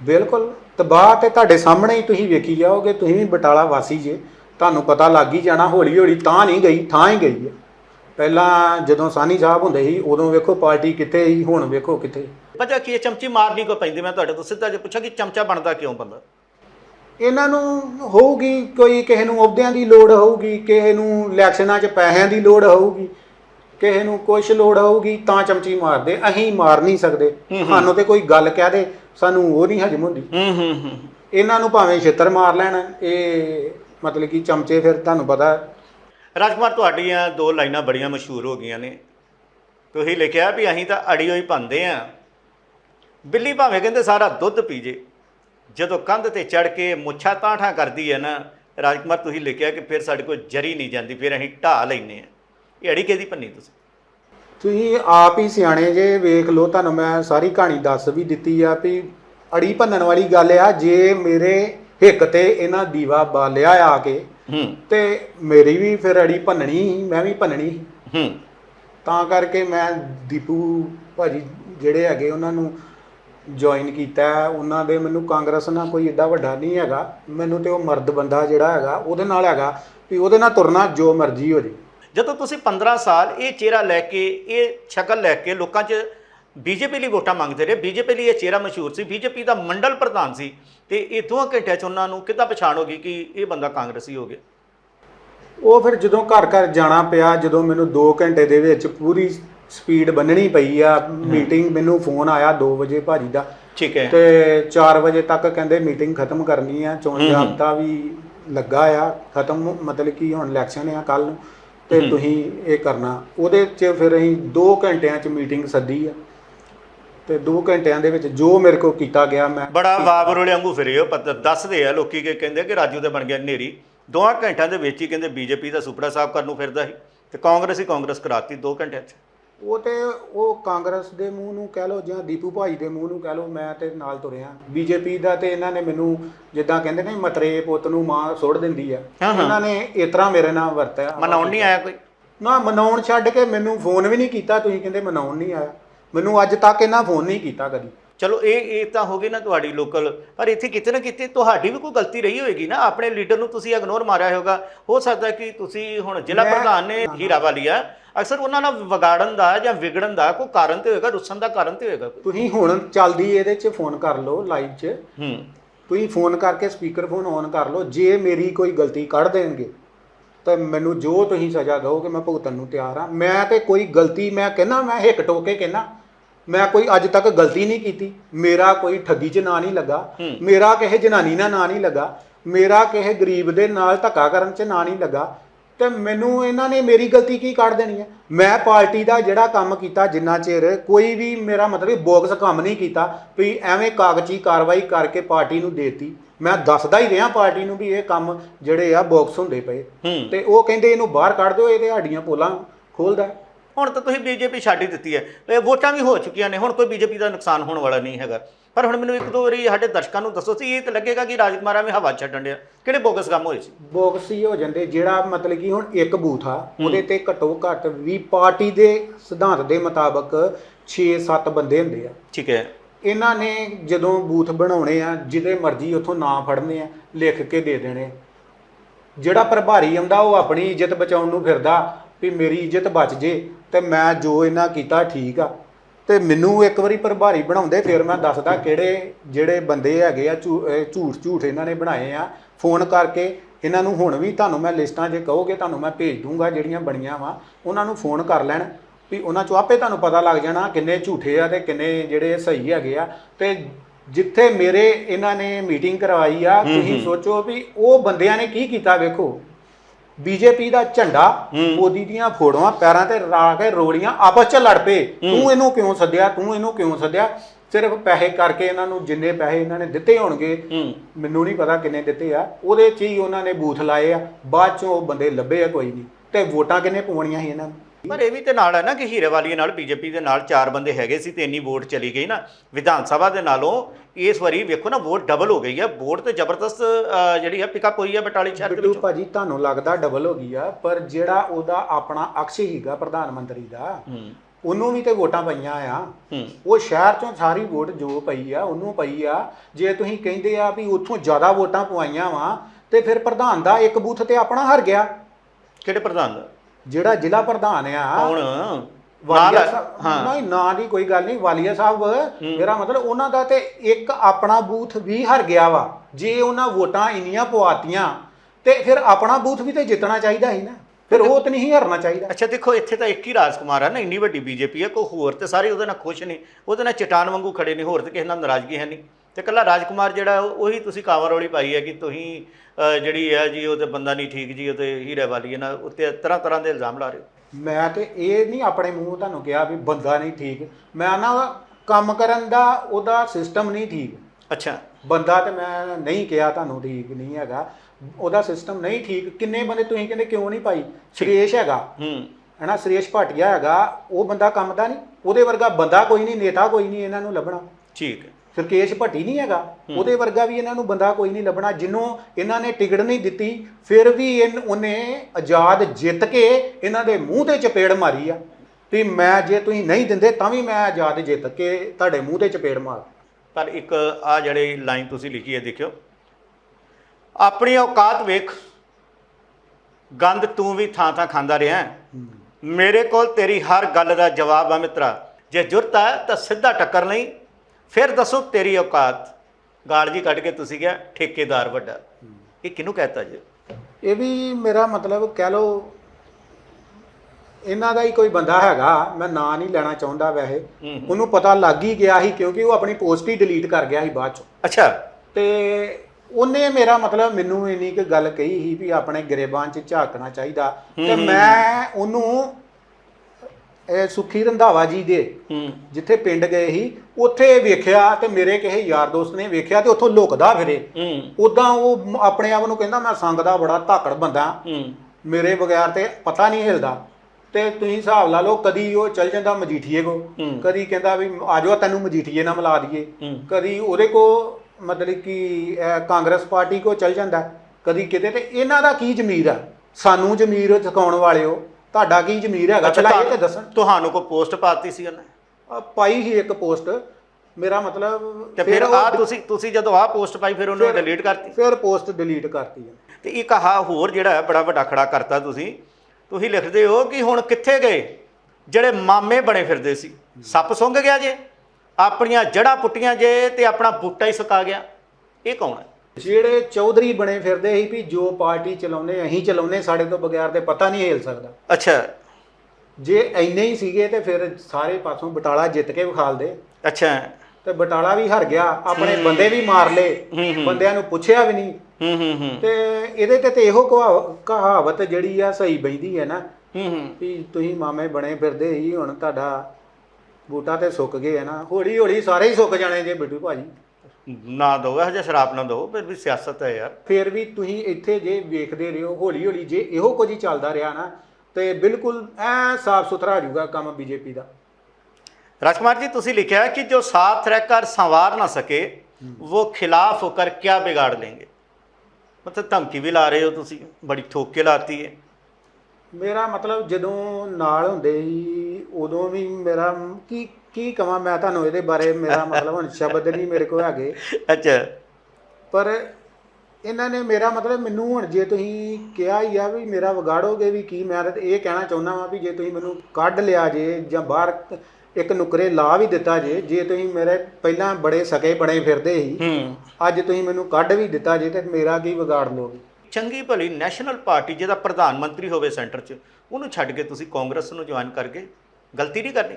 ਬਿਲਕੁਲ ਤਬਾਹ ਤੇ ਤੁਹਾਡੇ ਸਾਹਮਣੇ ਹੀ ਤੁਸੀਂ ਵੇਖੀ ਜਾਓਗੇ ਤੁਸੀਂ ਵੀ ਬਟਾਲਾ ਵਾਸੀ ਜੇ ਤੁਹਾਨੂੰ ਪਤਾ ਲੱਗ ਹੀ ਜਾਣਾ ਹੌਲੀ ਹੌਲੀ ਤਾਂ ਨਹੀਂ ਗਈ ਥਾਂ ਹੀ ਗਈ ਹੈ। ਪਹਿਲਾਂ ਜਦੋਂ ਸਾਨੀ ਸਾਹਿਬ ਹੁੰਦੇ ਸੀ ਉਦੋਂ ਵੇਖੋ ਪਾਰਟੀ ਕਿੱਥੇ ਸੀ ਹੁਣ ਵੇਖੋ ਕਿੱਥੇ। ਵਜ੍ਹਾ ਕੀ ਹੈ ਚਮਚੀ ਮਾਰਨੀ ਕੋ ਪੈਂਦੀ? ਮੈਂ ਤੁਹਾਡੇ ਤੋਂ ਸਿੱਧਾ ਜੇ ਪੁੱਛਾਂ ਕਿ ਚਮਚਾ ਬਣਦਾ ਕਿਉਂ ਬੰਦਾ? ਇਹਨਾਂ ਨੂੰ ਹੋਊਗੀ ਕੋਈ ਕਿਸੇ ਨੂੰ ਅਹੁਦਿਆਂ ਦੀ ਲੋੜ ਹੋਊਗੀ ਕਿਸੇ ਨੂੰ ਇਲੈਕਸ਼ਨਾਂ 'ਚ ਪੈਸਿਆਂ ਦੀ ਲੋੜ ਹੋਊਗੀ ਕਿਸੇ ਨੂੰ ਕੁਛ ਲੋੜ ਹੋਊਗੀ ਤਾਂ ਚਮਚੀ ਮਾਰਦੇ। ਅਸੀਂ ਮਾਰ ਨਹੀਂ ਸਕਦੇ। ਸਾਨੂੰ ਤੇ ਕੋਈ ਗੱਲ ਕਹਿ ਦੇ ਸਾਨੂੰ ਉਹ ਨਹੀਂ ਹਜਮ ਹੁੰਦੀ। ਹੂੰ ਹੂੰ ਹੂੰ। ਇਹਨਾਂ ਨੂੰ ਭਾਵੇਂ ਛਿੱਤਰ ਮਾਰ ਲੈਣ ਇਹ ਮਤਲਬ ਕਿ ਚਮਚੇ ਫਿਰ ਤੁਹਾਨੂੰ ਪਤਾ। ਰਾਜਕੁਮਾਰ ਤੁਹਾਡੀਆਂ ਦੋ ਲਾਈਨਾਂ ਬੜੀਆਂ ਮਸ਼ਹੂਰ ਹੋ ਗਈਆਂ ਨੇ। ਤੁਸੀਂ ਲਿਖਿਆ ਵੀ ਅਸੀਂ ਤਾਂ ਅੜੀ ਹੋਈ ਪੰਦੇ ਆ ਬਿੱਲੀ ਭਾਵੇਂ ਕਹਿੰਦੇ ਸਾਰਾ ਦੁੱਧ ਪੀ ਜੇ। ਜਦੋਂ ਕੰਧ ਤੇ ਚੜ ਕੇ ਮੁੱਛਾਂ ਤਾਂਠਾਂ ਕਰਦੀ ਹੈ ਨਾ ਰਾਜਕੁਮਾਰ ਤੁਸੀਂ ਲਿਖਿਆ ਕਿ ਫਿਰ ਸਾਡੇ ਕੋਲ ਜਰੀ ਨਹੀਂ ਜਾਂਦੀ ਫਿਰ ਅਸੀਂ ਢਾਹ ਲੈਨੇ ਆ ਇਹ ਅੜੀ ਕਿਹਦੀ ਪੰਨੀ ਤੁਸੀਂ? ਤੁਸੀਂ ਆਪ ਹੀ ਸਿਆਣੇ ਜੇ ਵੇਖ ਲਓ ਤੁਹਾਨੂੰ ਮੈਂ ਸਾਰੀ ਕਹਾਣੀ ਦੱਸ ਵੀ ਦਿੱਤੀ ਆ ਵੀ ਅੜੀ ਭੰਨਣ ਵਾਲੀ ਗੱਲ ਆ ਜੇ ਮੇਰੇ ਹਿੱਕ ਤੇ ਇਹਨਾਂ ਦੀਵਾ ਬਾਲਿਆ ਆ ਕੇ ਹੂੰ। ਤੇ ਮੇਰੀ ਵੀ ਫਿਰ ਅੜੀ ਭੰਨਣੀ ਮੈਂ ਵੀ ਭੰਨਣੀ। ਤਾਂ ਕਰਕੇ ਮੈਂ ਦੀਪੂ ਭਾਜੀ ਜਿਹੜੇ ਹੈਗੇ ਉਹਨਾਂ ਨੂੰ ਜੁਆਇਨ ਕੀਤਾ ਹੈ। ਉਹਨਾਂ ਦੇ ਮੈਨੂੰ ਕਾਂਗਰਸ ਨਾਲ ਕੋਈ ਏਡਾ ਵੱਡਾ ਨਹੀਂ ਹੈਗਾ ਮੈਨੂੰ ਤੇ ਉਹ ਮਰਦ ਬੰਦਾ ਜਿਹੜਾ ਹੈਗਾ ਉਹਦੇ ਨਾਲ ਹੈਗਾ ਵੀ ਉਹਦੇ ਨਾਲ ਤੁਰਨਾ ਜੋ ਮਰਜ਼ੀ ਹੋ ਜੇ ਜਦੋਂ ਤੁਸੀਂ 15 ਸਾਲ ਇਹ ਚਿਹਰਾ ਲੈ ਕੇ ਇਹ ਸ਼ਕਲ ਲੈ ਕੇ ਲੋਕਾਂ 'ਚ ਬੀਜੇਪੀ ਲਈ ਵੋਟਾਂ ਮੰਗਦੇ ਰਹੇ ਬੀਜੇਪੀ ਲਈ ਇਹ ਚਿਹਰਾ ਮਸ਼ਹੂਰ ਸੀ ਬੀਜੇਪੀ ਦਾ ਮੰਡਲ ਪ੍ਰਧਾਨ ਸੀ ਤੇ ਇਹ ਦੋਹਾਂ ਘੰਟਿਆਂ 'ਚ ਉਹਨਾਂ ਨੂੰ ਕਿੱਦਾਂ ਪਛਾਣ ਹੋ ਗਈ ਕਿ ਇਹ ਬੰਦਾ ਕਾਂਗਰਸੀ ਹੋ ਗਿਆ ਉਹ ਫਿਰ ਜਦੋਂ ਘਰ ਘਰ ਜਾਣਾ ਪਿਆ ਜਦੋਂ ਮੈਨੂੰ 2 ਘੰਟੇ ਦੇ ਵਿੱਚ ਪੂਰੀ ਸਪੀਡ ਬੰਨਣੀ ਪਈ ਆ। ਮੀਟਿੰਗ ਮੈਨੂੰ ਫੋਨ ਆਇਆ 2 ਵਜੇ ਭਾਜੀ ਦਾ। ਠੀਕ ਹੈ। ਤੇ 4 ਵਜੇ ਤੱਕ ਕਹਿੰਦੇ ਮੀਟਿੰਗ ਖਤਮ ਕਰਨੀ ਆ। ਚੋਣ ਜਾਬਤਾ ਵੀ ਲੱਗਾ ਆ। ਖਤਮ ਮਤਲਬ ਕਿ ਹੁਣ ਇਲੈਕਸ਼ਨ ਆ ਕੱਲ ਨੂੰ। ਤੇ ਤੁਸੀਂ ਇਹ ਕਰਨਾ। ਉਹਦੇ 'ਚ ਫਿਰ ਅਸੀਂ 2 ਘੰਟਿਆਂ 'ਚ ਮੀਟਿੰਗ ਸੱਦੀ ਆ। ਤੇ 2 ਘੰਟਿਆਂ ਦੇ ਵਿੱਚ ਜੋ ਮੇਰੇ ਕੋਲ ਕੀਤਾ ਗਿਆ ਮੈਂ ਬੜਾ ਵਾਬਰੋਲੇ ਵਾਂਗੂ ਫਿਰੇ ਹੋ। ਪਤਾ ਦੱਸਦੇ ਆ ਲੋਕੀ ਕਿ ਕਹਿੰਦੇ ਕਿ ਰਾਜੂ ਤੇ ਬਣ ਗਿਆ ਨੇਰੀ ਦੋਹਾਂ ਘੰਟਿਆਂ ਦੇ ਵਿੱਚ ਹੀ ਕਹਿੰਦੇ ਬੀਜੇਪੀ ਦਾ ਸੁਪੜਾ ਸਾਹਿਬ ਕਰਨ ਨੂੰ ਫਿਰਦਾ ਸੀ। ਤੇ ਕਾਂਗਰਸ ਹੀ ਕਾਂਗਰਸ ਕਰਾਤੀ 2 ਘੰਟਿਆਂ 'ਚ। ਉਹ ਤੇ ਉਹ ਕਾਂਗਰਸ ਦੇ ਮੂੰਹ ਨੂੰ ਕਹਿ ਲਓ ਜਾਂ ਦੀਪੂ ਭਾਈ ਦੇ ਮੂੰਹ ਨੂੰ ਕਹਿ ਲਓ ਮੈਂ ਤੇ ਨਾਲ ਤੁਰਿਆ। ਬੀਜੇਪੀ ਦਾ ਤੇ ਇਹਨਾਂ ਨੇ ਮੈਨੂੰ ਜਿੱਦਾਂ ਕਹਿੰਦੇ ਨੇ ਮਤਰੇ ਪੁੱਤ ਨੂੰ ਮਾਂ ਸੁੱਟ ਦਿੰਦੀ ਆ। ਇਹਨਾਂ ਨੇ ਇਸ ਤਰ੍ਹਾਂ ਮੇਰੇ ਨਾਲ ਵਰਤਿਆ। ਮਨਾਉਣ ਨਹੀਂ ਆਇਆ ਕੋਈ? ਨਾ ਮਨਾਉਣ ਛੱਡ ਕੇ ਮੈਨੂੰ ਫੋਨ ਵੀ ਨਹੀਂ ਕੀਤਾ। ਤੁਸੀਂ ਕਹਿੰਦੇ ਮਨਾਉਣ ਨਹੀਂ ਆਇਆ। ਮੈਨੂੰ ਅੱਜ ਤੱਕ ਇਹਨਾਂ ਫੋਨ ਨਹੀਂ ਕੀਤਾ ਕਦੀ। ਚਲੋ ਇਹ ਇਹ ਤਾਂ ਹੋ ਗਈ ਨਾ ਤੁਹਾਡੀ ਲੋਕਲ ਪਰ ਇੱਥੇ ਕਿਤੇ ਨਾ ਕਿਤੇ ਤੁਹਾਡੀ ਵੀ ਕੋਈ ਗਲਤੀ ਰਹੀ ਹੋਏਗੀ ਨਾ। ਆਪਣੇ ਲੀਡਰ ਨੂੰ ਤੁਸੀਂ ਇਗਨੋਰ ਮਾਰਿਆ ਹੋਗਾ ਹੋ ਸਕਦਾ ਕਿ ਤੁਸੀਂ ਹੁਣ ਜ਼ਿਲ੍ਹਾ ਪ੍ਰਧਾਨ ਨੇ ਹੀਰਾ ਵਾਲੀਆ ਅਕਸਰ ਉਹਨਾਂ ਨਾਲ ਵਿਗਾੜਨ ਦਾ ਜਾਂ ਵਿਗੜਨ ਦਾ ਕੋਈ ਕਾਰਨ ਤੇ ਹੋਏਗਾ ਰੁੱਸਣ ਦਾ ਕਾਰਨ ਤੇ ਹੋਏਗਾ। ਤੁਸੀਂ ਹੁਣ ਚੱਲਦੀ ਇਹਦੇ 'ਚ ਫੋਨ ਕਰ ਲਓ ਲਾਈਵ 'ਚ। ਹੂੰ। ਤੁਸੀਂ ਫੋਨ ਕਰਕੇ ਸਪੀਕਰ ਫੋਨ ਔਨ ਕਰ ਲਓ। ਜੇ ਮੇਰੀ ਕੋਈ ਗਲਤੀ ਕੱਢ ਦੇਣਗੇ ਤਾਂ ਮੈਨੂੰ ਜੋ ਤੁਸੀਂ ਸਜ਼ਾ ਦਿਓਗੇ ਮੈਂ ਭੁਗਤਣ ਨੂੰ ਤਿਆਰ ਆ ਮੈਂ ਤੇ ਕੋਈ ਗਲਤੀ ਮੈਂ ਕਹਿੰਦਾ ਮੈਂ ਹਿੱਕ ਟੋਕੇ ਕਹਿੰਦਾ ਮੈਂ ਕੋਈ ਅੱਜ ਤੱਕ ਗਲਤੀ ਨਹੀਂ ਕੀਤੀ। ਮੇਰਾ ਕੋਈ ਠੱਗੀ 'ਚ ਨਾਂ ਨਹੀਂ ਲੱਗਾ। ਮੇਰਾ ਕਿਸੇ ਜਨਾਨੀ ਨਾਲ ਨਾਂ ਨਹੀਂ ਲੱਗਾ। ਮੇਰਾ ਕਿਸੇ ਗਰੀਬ ਦੇ ਨਾਲ ਧੱਕਾ ਕਰਨ 'ਚ ਨਾਂ ਨਹੀਂ ਲੱਗਾ। ਤੇ ਮੈਨੂੰ ਇਹਨਾਂ ਨੇ ਮੇਰੀ ਗਲਤੀ ਕੀ ਕੱਢ ਦੇਣੀ ਹੈ? ਮੈਂ ਪਾਰਟੀ ਦਾ ਜਿਹੜਾ ਕੰਮ ਕੀਤਾ ਜਿੰਨਾ ਚਿਰ ਕੋਈ ਵੀ ਮੇਰਾ ਮਤਲਬ ਬੋਗਸ ਕੰਮ ਨਹੀਂ ਕੀਤਾ ਵੀ ਐਵੇਂ ਕਾਗਜ਼ੀ ਕਾਰਵਾਈ ਕਰਕੇ ਪਾਰਟੀ ਨੂੰ ਦੇਤੀ। ਮੈਂ ਦੱਸਦਾ ਹੀ ਰਿਹਾ ਪਾਰਟੀ ਨੂੰ ਵੀ ਇਹ ਕੰਮ ਜਿਹੜੇ ਆ ਬੋਗਸ ਹੁੰਦੇ ਪਏ। ਤੇ ਉਹ ਕਹਿੰਦੇ ਇਹਨੂੰ ਬਾਹਰ ਕੱਢ ਦਿਓ ਇਹਦੇ ਹੱਡੀਆਂ ਪੋਲਾਂ ਖੋਲਦਾ। ਹੁਣ ਤਾਂ ਤੁਸੀਂ ਬੀਜੇਪੀ ਛੱਡ ਹੀ ਦਿੱਤੀ ਹੈ। ਇਹ ਵੋਟਾਂ ਵੀ ਹੋ ਚੁੱਕੀਆਂ ਨੇ ਹੁਣ ਕੋਈ ਬੀਜੇਪੀ ਦਾ ਨੁਕਸਾਨ ਹੋਣ ਵਾਲਾ ਨਹੀਂ ਹੈਗਾ। ਪਰ ਹੁਣ ਮੈਨੂੰ ਇੱਕ ਦੋ ਵਾਰੀ ਸਾਡੇ ਦਰਸ਼ਕਾਂ ਨੂੰ ਦੱਸੋ ਸੀ ਇਹ ਤਾਂ ਲੱਗੇਗਾ ਕਿ ਰਾਜਕੁਮਾਰ ਐਵੇਂ ਹਵਾ 'ਚ ਛੱਡਣ ਡਿਆ। ਕਿਹੜੇ ਬੋਗਸ ਕੰਮ ਹੋਏ ਸੀ? ਬੋਗਸ ਹੀ ਹੋ ਜਾਂਦੇ ਜਿਹੜਾ ਮਤਲਬ ਕਿ ਹੁਣ ਇੱਕ ਬੂਥ ਆ ਉਹਦੇ ਤੇ ਘੱਟੋ ਘੱਟ ਵੀ ਪਾਰਟੀ ਦੇ ਸਿਧਾਂਤ ਦੇ ਮੁਤਾਬਕ 6-7 ਬੰਦੇ ਹੁੰਦੇ ਆ। ਠੀਕ ਹੈ। ਇਹਨਾਂ ਨੇ ਜਦੋਂ ਬੂਥ ਬਣਾਉਣੇ ਆ ਜਿਹਦੇ ਮਰਜ਼ੀ ਉੱਥੋਂ ਨਾਂ ਫੜਨੇ ਆ ਲਿਖ ਕੇ ਦੇ ਦੇਣੇ। ਜਿਹੜਾ ਪ੍ਰਭਾਰੀ ਆਉਂਦਾ ਉਹ ਆਪਣੀ ਇੱਜ਼ਤ ਬਚਾਉਣ ਨੂੰ ਫਿਰਦਾ। ਵੀ ਮੇਰੀ ਇੱਜ਼ਤ ਬਚ ਜੇ ਤੇ ਮੈਂ ਜੋ ਇਹਨਾਂ ਕੀਤਾ ਠੀਕ ਆ। ਤੇ ਮੈਨੂੰ ਇੱਕ ਵਾਰੀ ਪ੍ਰਭਾਰੀ ਬਣਾਉਂਦੇ ਫਿਰ ਮੈਂ ਦੱਸਦਾ ਕਿਹੜੇ ਜਿਹੜੇ ਬੰਦੇ ਹੈਗੇ ਆ ਝੂਠ ਝੂਠ ਇਹਨਾਂ ਨੇ ਬਣਾਏ ਆ। ਫੋਨ ਕਰਕੇ ਇਹਨਾਂ ਨੂੰ ਹੁਣ ਵੀ ਤੁਹਾਨੂੰ ਮੈਂ ਲਿਸਟਾਂ ਜੇ ਕਹੋਗੇ ਤੁਹਾਨੂੰ ਮੈਂ ਭੇਜ ਦੂੰਗਾ ਜਿਹੜੀਆਂ ਬਣੀਆਂ ਵਾ। ਉਹਨਾਂ ਨੂੰ ਫੋਨ ਕਰ ਲੈਣ ਵੀ ਉਹਨਾਂ ਚੋਂ ਆਪੇ ਤੁਹਾਨੂੰ ਪਤਾ ਲੱਗ ਜਾਣਾ ਕਿੰਨੇ ਝੂਠੇ ਆ ਤੇ ਕਿੰਨੇ ਜਿਹੜੇ ਸਹੀ ਹੈਗੇ ਆ। ਤੇ ਜਿੱਥੇ ਮੇਰੇ ਇਹਨਾਂ ਨੇ ਮੀਟਿੰਗ ਕਰਵਾਈ ਆ ਤੁਸੀਂ ਸੋਚੋ ਵੀ ਉਹ ਬੰਦਿਆਂ ਨੇ ਕੀ ਕੀਤਾ ਵੇਖੋ। ਬੀਜੇਪੀ ਦਾ ਝੰਡਾ ਮੋਦੀ ਦੀਆਂ ਫੋਟੋਆਂ ਪੈਰਾਂ ਤੇ ਰਾ ਕੇ ਰੋੜੀਆਂ ਆਪਸ ਚ ਲੜ ਪਏ। ਤੂੰ ਇਹਨੂੰ ਕਿਉਂ ਸੱਦਿਆ? ਤੂੰ ਇਹਨੂੰ ਕਿਉਂ ਸੱਦਿਆ? ਸਿਰਫ ਪੈਸੇ ਕਰਕੇ ਇਹਨਾਂ ਨੂੰ ਜਿੰਨੇ ਪੈਸੇ ਇਹਨਾਂ ਨੇ ਦਿੱਤੇ ਹੋਣਗੇ ਮੈਨੂੰ ਨਹੀਂ ਪਤਾ ਕਿੰਨੇ ਦਿੱਤੇ ਆ। ਉਹਦੇ 'ਚ ਹੀ ਉਹਨਾਂ ਨੇ ਬੂਥ ਲਾਏ ਆ। ਬਾਅਦ ਚੋਂ ਉਹ ਬੰਦੇ ਲੱਭੇ ਆ ਕੋਈ ਨਹੀਂ। ਤੇ ਵੋਟਾਂ ਕਿੰਨੇ ਪਵਾਉਣੀਆਂ ਸੀ ਇਹਨਾਂ ਨੂੰ? ਪਰ ਇਹ ਵੀ ਤੇ ਨਾਲ ਹੈ ਨਾ ਕਿ ਹੀਰੇਵਾਲੀ ਨਾਲ ਬੀਜੇਪੀ ਦੇ ਨਾਲ ਚਾਰ ਬੰਦੇ ਹੈਗੇ ਸੀ ਤੇ ਇੰਨੀ ਵੋਟ ਚਲੀ ਗਈ ਨਾ ਵਿਧਾਨ ਸਭਾ ਦੇ ਨਾਲੋਂ ਇਸ ਵਾਰੀ ਵੇਖੋ ਨਾ ਵੋਟ ਡਬਲ ਹੋ ਗਈ ਹੈ ਵੋਟ ਤੇ ਜ਼ਬਰਦਸਤ ਜਿਹੜੀ ਹੈ ਪਿਕਅਪ ਹੋਈ ਹੈ ਬਟਾਲੀ ਸ਼ਹਿਰ ਦੇ ਵਿੱਚ। ਭਾਜੀ ਤੁਹਾਨੂੰ ਲੱਗਦਾ ਡਬਲ ਹੋ ਗਈ ਆ ਪਰ ਜਿਹੜਾ ਉਹਦਾ ਆਪਣਾ ਅਕਸ਼ ਹੀਗਾ ਪ੍ਰਧਾਨ ਮੰਤਰੀ ਦਾ ਉਹਨੂੰ ਵੀ ਤੇ ਵੋਟਾਂ ਪਈਆਂ ਆ। ਉਹ ਸ਼ਹਿਰ ਚੋਂ ਸਾਰੀ ਵੋਟ ਜੋ ਪਈ ਆ ਉਹਨੂੰ ਪਈ ਆ। ਜੇ ਤੁਸੀਂ ਕਹਿੰਦੇ ਆ ਵੀ ਉੱਥੋਂ ਜ਼ਿਆਦਾ ਵੋਟਾਂ ਪਵਾਈਆਂ ਵਾ ਤੇ ਫਿਰ ਪ੍ਰਧਾਨ ਦਾ ਇੱਕ ਬੂਥ ਤੇ ਆਪਣਾ ਹਰ ਗਿਆ। ਕਿਹੜੇ ਪ੍ਰਧਾਨ ਦਾ? ਜਿਹੜਾ ਜ਼ਿਲ੍ਹਾ ਪ੍ਰਧਾਨ ਆ ਕੌਣ? ਨਾਲ ਵਾਲੀਆ ਹੈ। ਸਾਹਿਬ ਹਾਂ। ਨਹੀਂ ਨਾਂ ਦੀ ਕੋਈ ਗੱਲ ਨਹੀਂ ਵਾਲੀਆ ਸਾਹਿਬ ਮੇਰਾ ਮਤਲਬ ਉਹਨਾਂ ਦਾ ਤੇ ਇੱਕ ਆਪਣਾ ਬੂਥ ਵੀ ਹਰ ਗਿਆ ਵਾ ਜੇ ਉਹਨਾਂ ਵੋਟਾਂ ਇੰਨੀਆਂ ਪਵਾਤੀਆਂ ਤੇ ਫਿਰ ਆਪਣਾ ਬੂਥ ਵੀ ਤੇ ਜਿੱਤਣਾ ਚਾਹੀਦਾ ਸੀ ਨਾ। ਫਿਰ ਉਹ ਤਾਂ ਨਹੀਂ ਹਰਨਾ ਚਾਹੀਦਾ। ਅੱਛਾ ਦੇਖੋ ਇੱਥੇ ਤਾਂ ਇੱਕ ਹੀ ਰਾਜਕੁਮਾਰ ਹੈ ਨਾ ਇੰਨੀ ਵੱਡੀ ਬੀਜੇਪੀ ਹੈ ਕੋਈ ਹੋਰ ਤੇ ਸਾਰੇ ਉਹਦੇ ਨਾਲ ਖੁਸ਼ ਨਹੀਂ ਉਹਦੇ ਨਾਲ ਚਟਾਨ ਵਾਂਗੂ ਖੜੇ ਨੇ ਹੋਰ ਤੇ ਕਿਸੇ ਨਾਲ ਨਾਰਾਜ਼ਗੀ ਹੈ ਨਹੀਂ। ਤੇ ਕੱਲਾ ਰਾਜਕੁਮਾਰ ਜਿਹੜਾ ਉਹ- ਉਹੀ ਤੁਸੀਂ ਕਾਂਵਰੋਲੀ ਪਾਈ ਹੈ ਕਿ ਤੁਸੀਂ ਜਿਹੜੀ ਹੈ ਜੀ ਉਹ ਤੇ ਬੰਦਾ ਨਹੀਂ ਠੀਕ ਜੀ ਉਹ ਤੇ ਹੀਰੇ ਵਾਲੀ ਨਾ ਉੱਤੇ ਤਰ੍ਹਾਂ ਤਰ੍ਹਾਂ ਦੇ ਇਲਜ਼ਾਮ ਲਾ ਰਹੇ ਹੋ। ਮੈਂ ਤੇ ਇਹ ਨਹੀਂ ਆਪਣੇ ਮੂੰਹ ਤੁਹਾਨੂੰ ਕਿਹਾ ਵੀ ਬੰਦਾ ਨਹੀਂ ਠੀਕ। ਮੈਂ ਨਾ ਕੰਮ ਕਰਨ ਦਾ ਉਹਦਾ ਸਿਸਟਮ ਨਹੀਂ ਠੀਕ। ਅੱਛਾ। ਬੰਦਾ ਤੇ ਮੈਂ ਨਹੀਂ ਕਿਹਾ ਤੁਹਾਨੂੰ ਠੀਕ ਨਹੀਂ ਹੈਗਾ। ਉਹਦਾ ਸਿਸਟਮ ਨਹੀਂ ਠੀਕ ਕਿੰਨੇ ਬੰਦੇ ਤੁਸੀਂ ਕਹਿੰਦੇ ਕਿਉਂ ਨਹੀਂ ਪਾਈ? ਸੁਰੇਸ਼ ਹੈਗਾ। ਹੂੰ। ਹਨਾ ਸੁਰੇਸ਼ ਭਾਟੀਆ ਹੈਗਾ ਉਹ ਬੰਦਾ ਕੰਮ ਦਾ ਨਹੀਂ ਉਹਦੇ ਵਰਗਾ ਬੰਦਾ ਕੋਈ ਨਹੀਂ ਨੇਤਾ ਕੋਈ ਨਹੀਂ ਇਹਨਾਂ ਨੂੰ ਲੱਭਣਾ। ਠੀਕ ਹੈ। ਸੁਰਕੇਸ਼ ਭੱਟੀ ਨਹੀਂ ਹੈਗਾ। ਉਹਦੇ ਵਰਗਾ ਵੀ ਇਹਨਾਂ ਨੂੰ ਬੰਦਾ ਕੋਈ ਨਹੀਂ ਲੱਭਣਾ ਜਿਹਨੂੰ ਇਹਨਾਂ ਨੇ ਟਿਕਟ ਨਹੀਂ ਦਿੱਤੀ ਫਿਰ ਵੀ ਇਹਨ- ਉਹਨੇ ਆਜ਼ਾਦ ਜਿੱਤ ਕੇ ਇਹਨਾਂ ਦੇ ਮੂੰਹ ਤੇ ਚਪੇੜ ਮਾਰੀ ਆ। ਵੀ ਮੈਂ ਜੇ ਤੁਸੀਂ ਨਹੀਂ ਦਿੰਦੇ ਤਾਂ ਵੀ ਮੈਂ ਆਜ਼ਾਦ ਜਿੱਤ ਕੇ ਤੁਹਾਡੇ ਮੂੰਹ ਤੇ ਚਪੇੜ ਮਾਰ ਪਰ ਇੱਕ ਆ ਜਿਹੜੀ ਲਾਈਨ ਤੁਸੀਂ ਲਿਖੀ ਹੈ ਦੇਖਿਓ। ਆਪਣੀ ਔਕਾਤ ਵੇਖ। ਗੰਦ ਤੂੰ ਵੀ ਥਾਂ ਥਾਂ ਖਾਂਦਾ ਰਿਹਾ। ਮੇਰੇ ਕੋਲ ਤੇਰੀ ਹਰ ਗੱਲ ਦਾ ਜਵਾਬ ਆ ਮਿੱਤਰਾ। ਜੇ ਜੁਰਤ ਤਾਂ ਸਿੱਧਾ ਟੱਕਰ ਨਹੀਂ ਫਿਰ ਦੱਸੋ ਤੇਰੀ ਔਕਾਤ। ਗਾਲ ਜੀ ਕੱਢ ਕੇ ਤੁਸੀਂ ਕਿਹਾ ਠੇਕੇਦਾਰ ਵੱਡਾ। ਇਹ ਕਿਹਨੂੰ ਕਹਤਾ ਜੀ? ਇਹ ਵੀ ਮੇਰਾ ਮਤਲਬ ਕਹਿ ਲਓ ਇਹਨਾਂ ਦਾ ਹੀ ਕੋਈ ਬੰਦਾ ਹੈਗਾ ਮੈਂ ਨਾਂ ਨਹੀਂ ਲੈਣਾ ਚਾਹੁੰਦਾ ਵੈਸੇ। ਉਹਨੂੰ ਪਤਾ ਲੱਗ ਹੀ ਗਿਆ ਸੀ ਕਿਉਂਕਿ ਉਹ ਆਪਣੀ ਪੋਸਟ ਹੀ ਡਿਲੀਟ ਕਰ ਗਿਆ ਸੀ ਬਾਅਦ ਚ। ਅੱਛਾ। ਤੇ ਉਹਨੇ ਮੇਰਾ ਮਤਲਬ ਮੈਨੂੰ ਇੰਨੀ ਕੁ ਗੱਲ ਕਹੀ ਸੀ ਵੀ ਆਪਣੇ ਗਰੇਬਾਂ 'ਚ ਝਾਕਣਾ ਚਾਹੀਦਾ। ਤੇ ਮੈਂ ਉਹਨੂੰ ਇਹ ਸੁਖੀ ਰੰਧਾਵਾ ਜੀ ਦੇ ਜਿੱਥੇ ਪਿੰਡ ਗਏ ਸੀ ਉੱਥੇ ਵੇਖਿਆ ਤੇ ਮੇਰੇ ਕਿਸੇ ਯਾਰ ਦੋਸਤ ਨੇ ਵੇਖਿਆ ਤੇ ਉੱਥੋਂ ਲੁਕਦਾ ਫਿਰੇ। ਉਦਾਂ ਉਹ ਆਪਣੇ ਆਪ ਨੂੰ ਕਹਿੰਦਾ ਮੈਂ ਸੰਗ ਦਾ ਬੜਾ ਧਾਕੜ ਬੰਦਾ। ਮੇਰੇ ਬਗੈਰ ਤੇ ਪਤਾ ਨਹੀਂ ਹਿਲਦਾ। ਤੇ ਤੁਸੀਂ ਹਿਸਾਬ ਲਾ ਲਓ ਕਦੀ ਉਹ ਚੱਲ ਜਾਂਦਾ ਮਜੀਠੀਏ ਕੋ। ਕਦੀ ਕਹਿੰਦਾ ਵੀ ਆਜੋ ਤੈਨੂੰ ਮਜੀਠੀਏ ਨਾਲ ਮਿਲਾ ਦਈਏ। ਕਦੀ ਉਹਦੇ ਕੋ ਮਤਲਬ ਕਿ ਕਾਂਗਰਸ ਪਾਰਟੀ ਕੋ ਚੱਲ ਜਾਂਦਾ। ਕਦੀ ਕਿਤੇ ਤੇ ਇਹਨਾਂ ਦਾ ਕੀ ਜ਼ਮੀਰ ਆ? ਸਾਨੂੰ ਜ਼ਮੀਰ ਚੁਕਾਉਣ ਵਾਲਿਓ ਤੁਹਾਡਾ ਕੀ ਜ਼ਮੀਰ ਹੈਗਾ? ਅੱਛਾ ਪਹਿਲਾਂ ਇਹ ਤੇ ਤੁਹਾਨੂੰ- ਦੱਸਣ। ਤੁਹਾਨੂੰ ਕੋਈ ਪੋਸਟ ਪਾਤੀ ਸੀ ਉਹਨੇ? ਆਹ ਪਾਈ ਸੀ ਇੱਕ ਪੋਸਟ। ਮੇਰਾ ਮਤਲਬ ਤੇ ਫਿਰ ਉਹ- ਆ ਤੁਸੀਂ ਤੁਸੀਂ ਜਦੋਂ ਆ ਪੋਸਟ ਪਾਈ ਫਿਰ ਉਹਨੂੰ ਫਿਰ- ਡਿਲੀਟ ਕਰਤੀ? ਫਿਰ ਪੋਸਟ ਡਿਲੀਟ ਕਰਤੀ ਹੈ ਤੇ ਇੱਕ ਆਹ ਹੋਰ ਜਿਹੜਾ ਹੈ ਬੜਾ ਵੱਡਾ ਖੜਾ ਕਰਤਾ ਤੁਸੀਂ ਤੁਸੀਂ ਲਿਖਦੇ ਹੋ ਕਿ ਹੁਣ ਕਿੱਥੇ ਗਏ? ਜਿਹੜੇ ਮਾਮੇ ਬਣੇ ਫਿਰਦੇ ਸੀ। ਸੱਪ ਸੁੰਘ ਗਿਆ ਜੇ। ਆਪਣੀਆਂ ਜੜਾਂ ਪੁੱਟੀਆਂ ਜੇ ਤੇ ਆਪਣਾ ਬੂਟਾ ਹੀ ਸੁਕਾ ਗਿਆ। ਇਹ ਕੌਣ ਹੈ? ਜਿਹੜੇ ਚੌਧਰੀ ਬਣੇ ਫਿਰਦੇ ਸੀ ਵੀ ਜੋ ਪਾਰਟੀ ਚਲਾਉਨੇ ਅਸੀਂ ਚਲਾਉਨੇ ਸਾਡੇ ਤੋਂ ਬਗੈਰ ਤੇ ਪਤਾ ਨਹੀਂ ਹਿਲ ਸਕਦਾ। ਅੱਛਾ। ਜੇ ਇੰਨੇ ਹੀ ਸੀਗੇ ਤੇ ਫਿਰ ਸਾਰੇ ਪਾਸੋਂ ਬਟਾਲਾ ਜਿੱਤ ਕੇ ਵਿਖਾਲਦੇ ਅੱਛਾ। ਤੇ ਬਟਾਲਾ ਵੀ ਹਾਰ ਗਿਆ ਆਪਣੇ ਬੰਦੇ ਵੀ ਮਾਰ ਲਏ ਬੰਦਿਆਂ ਨੂੰ ਪੁੱਛਿਆ ਵੀ ਨਹੀਂ। ਹੂੰ ਹੂੰ ਹੂੰ। ਤੇ ਇਹਦੇ ਤੇ ਤੇ ਇਹੋ ਕਹਾ- ਕਹਾਵਤ ਜਿਹੜੀ ਆ ਸਹੀ ਬੈਂਦੀ ਹੈ ਨਾ। ਹੂੰ ਹੂੰ। ਵੀ ਤੁਸੀਂ ਮਾਮੇ ਬਣੇ ਫਿਰਦੇ ਸੀ ਹੁਣ ਤੁਹਾਡਾ ਬੂਟਾ ਤੇ ਸੁੱਕ ਗਏ ਹੈ ਨਾ। ਹੌਲੀ ਹੌਲੀ ਸਾਰੇ ਹੀ ਸੁੱਕ ਜਾਣੇ ਜੇ ਬਿੱਟੂ ਭਾਜੀ। ਨਾ ਦੋ ਇਹੋ ਜਿਹਾ ਸ਼ਰਾਪ ਨਾ ਦੋ ਫਿਰ ਵੀ ਸਿਆਸਤ ਹੈ ਯਾਰ ਫਿਰ ਵੀ ਤੁਸੀਂ ਇੱਥੇ ਜੇ ਵੇਖਦੇ ਰਹੋ ਹੌਲੀ ਹੌਲੀ ਜੇ ਇਹੋ ਕੁਝ ਹੀ ਚੱਲਦਾ ਰਿਹਾ ਨਾ ਤੇ ਬਿਲਕੁਲ ਐ ਸਾਫ ਸੁਥਰਾ ਹੋ ਜਾਊਗਾ ਕੰਮ ਬੀਜੇਪੀ ਦਾ राजकुमार जी तुसी लिखा है कि जो साथ रहकर संवार ना सके वो खिलाफ होकर क्या बिगाड़ लेंगे मतलब धमकी भी ला रहे हो तुसी बड़ी ठोक के लाती है ਮੇਰਾ ਮਤਲਬ ਜਦੋਂ ਨਾਲ ਹੁੰਦੇ ਸੀ ਉਦੋਂ ਵੀ ਮੇਰਾ ਕੀ ਕੀ ਕਹਾਂ ਮੈਂ ਤੁਹਾਨੂੰ ਇਹਦੇ ਬਾਰੇ ਮੇਰਾ ਮਤਲਬ ਹੁਣ ਸ਼ਬਦ ਨਹੀਂ ਮੇਰੇ ਕੋਲ ਹੈਗੇ। ਅੱਛਾ। ਪਰ ਇਹਨਾਂ ਨੇ ਮੇਰਾ ਮਤਲਬ ਮੈਨੂੰ ਹੁਣ ਜੇ ਤੁਸੀਂ ਕਿਹਾ ਹੀ ਆ ਵੀ ਮੇਰਾ ਵਿਗਾੜੋਗੇ ਵੀ ਕੀ ਮੈਂ ਤਾਂ ਇਹ ਕਹਿਣਾ ਚਾਹੁੰਦਾ ਵਾਂ ਵੀ ਜੇ ਤੁਸੀਂ ਮੈਨੂੰ ਕੱਢ ਲਿਆ ਜੇ ਜਾਂ ਬਾਹਰ ਇੱਕ ਨੁਕਰੇ ਲਾ ਵੀ ਦਿੱਤਾ ਜੇ ਜੇ ਤੁਸੀਂ ਮੇਰੇ ਪਹਿਲਾਂ ਬੜੇ ਸਕੇ ਬਣੇ ਫਿਰਦੇ ਸੀ ਅੱਜ ਤੁਸੀਂ ਮੈਨੂੰ ਕੱਢ ਵੀ ਦਿੱਤਾ ਜੇ ਤੇ ਮੇਰਾ ਕੀ ਵਿਗਾੜ ਲੋਗੇ ਚੰਗੀ ਭਲੀ ਨੈਸ਼ਨਲ ਪਾਰਟੀ ਜਿਹਦਾ ਪ੍ਰਧਾਨ ਮੰਤਰੀ ਹੋਵੇ ਸੈਂਟਰ 'ਚ ਉਹਨੂੰ ਛੱਡ ਕੇ ਤੁਸੀਂ ਕਾਂਗਰਸ ਨੂੰ ਜੁਆਇਨ ਕਰਕੇ ਗਲਤੀ ਨਹੀਂ ਕਰਨੀ?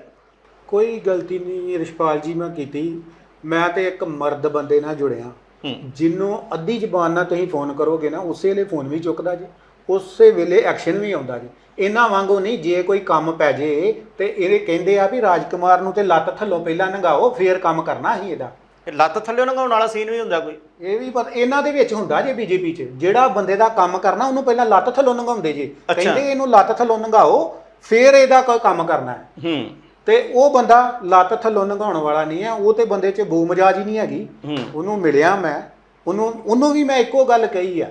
ਕੋਈ ਗਲਤੀ ਨਹੀਂ ਰਿਸ਼ਪਾਲ ਜੀ ਮੈਂ ਕੀਤੀ। ਮੈਂ ਤੇ ਇੱਕ ਮਰਦ ਬੰਦੇ ਨਾਲ ਜੁੜਿਆ। ਹੂੰ। ਜਿਹਨੂੰ ਅੱਧੀ ਜ਼ਬਾਨ ਨਾਲ ਤੁਸੀਂ ਫੋਨ ਕਰੋਗੇ ਨਾ ਉਸੇ ਵੇਲੇ ਫੋਨ ਵੀ ਚੁੱਕਦਾ ਜੀ। ਉਸੇ ਵੇਲੇ ਐਕਸ਼ਨ ਵੀ ਆਉਂਦਾ ਜੀ। ਇਹਨਾਂ ਵਾਂਗੂ ਨਹੀਂ ਜੇ ਕੋਈ ਕੰਮ ਪੈ ਜੇ ਤੇ ਇਹਦੇ ਕਹਿੰਦੇ ਆ ਵੀ ਰਾਜਕੁਮਾਰ ਨੂੰ ਤੇ ਲੱਤ ਥੱਲੋਂ ਪਹਿਲਾਂ ਨੰਗਾਓ ਫੇਰ ਕੰਮ ਕਰਨਾ ਹੀ ਇਹਦਾ। ਇਹ ਲੱਤ ਥੱਲੇ ਨੰਗਾਉਣ ਵਾਲਾ ਸੀਨ ਵੀ ਹੁੰਦਾ ਕੋਈ। ਇਹ ਵੀ ਪਤਾ ਇਹਨਾਂ ਦੇ ਵਿੱਚ ਹੁੰਦਾ ਜੇ ਬੀਜੇਪੀ 'ਚ। ਜਿਹੜਾ ਬੰਦੇ ਦਾ ਕੰਮ ਕਰਨਾ ਉਹਨੂੰ ਪਹਿਲਾਂ ਲੱਤ ਥੱਲੋਂ ਨੰਗਾਉਂਦੇ ਜੇ। ਕਹਿੰਦੇ ਇਹਨੂੰ ਲੱਤ ਥੱਲੋਂ ਨੰਗਾਓ ਫੇਰ ਇਹਦਾ ਕੋਈ ਕੰਮ ਕਰਨਾ ਹੈ। ਹੂੰ। ਤੇ ਉਹ ਬੰਦਾ ਲੱਤ ਥੱਲੋਂ ਨੰਗਾਉਣ ਵਾਲਾ ਨਹੀਂ ਹੈ ਉਹ ਤੇ ਬੰਦੇ 'ਚ ਬੂ ਮਜਾਜ ਹੀ ਨਹੀਂ ਹੈਗੀ। ਉਹਨੂੰ ਮਿਲਿਆ ਮੈਂ। ਉਹਨੂੰ ਉਹਨੂੰ ਵੀ ਮੈਂ ਇੱਕੋ ਗੱਲ ਕਹੀ ਆ।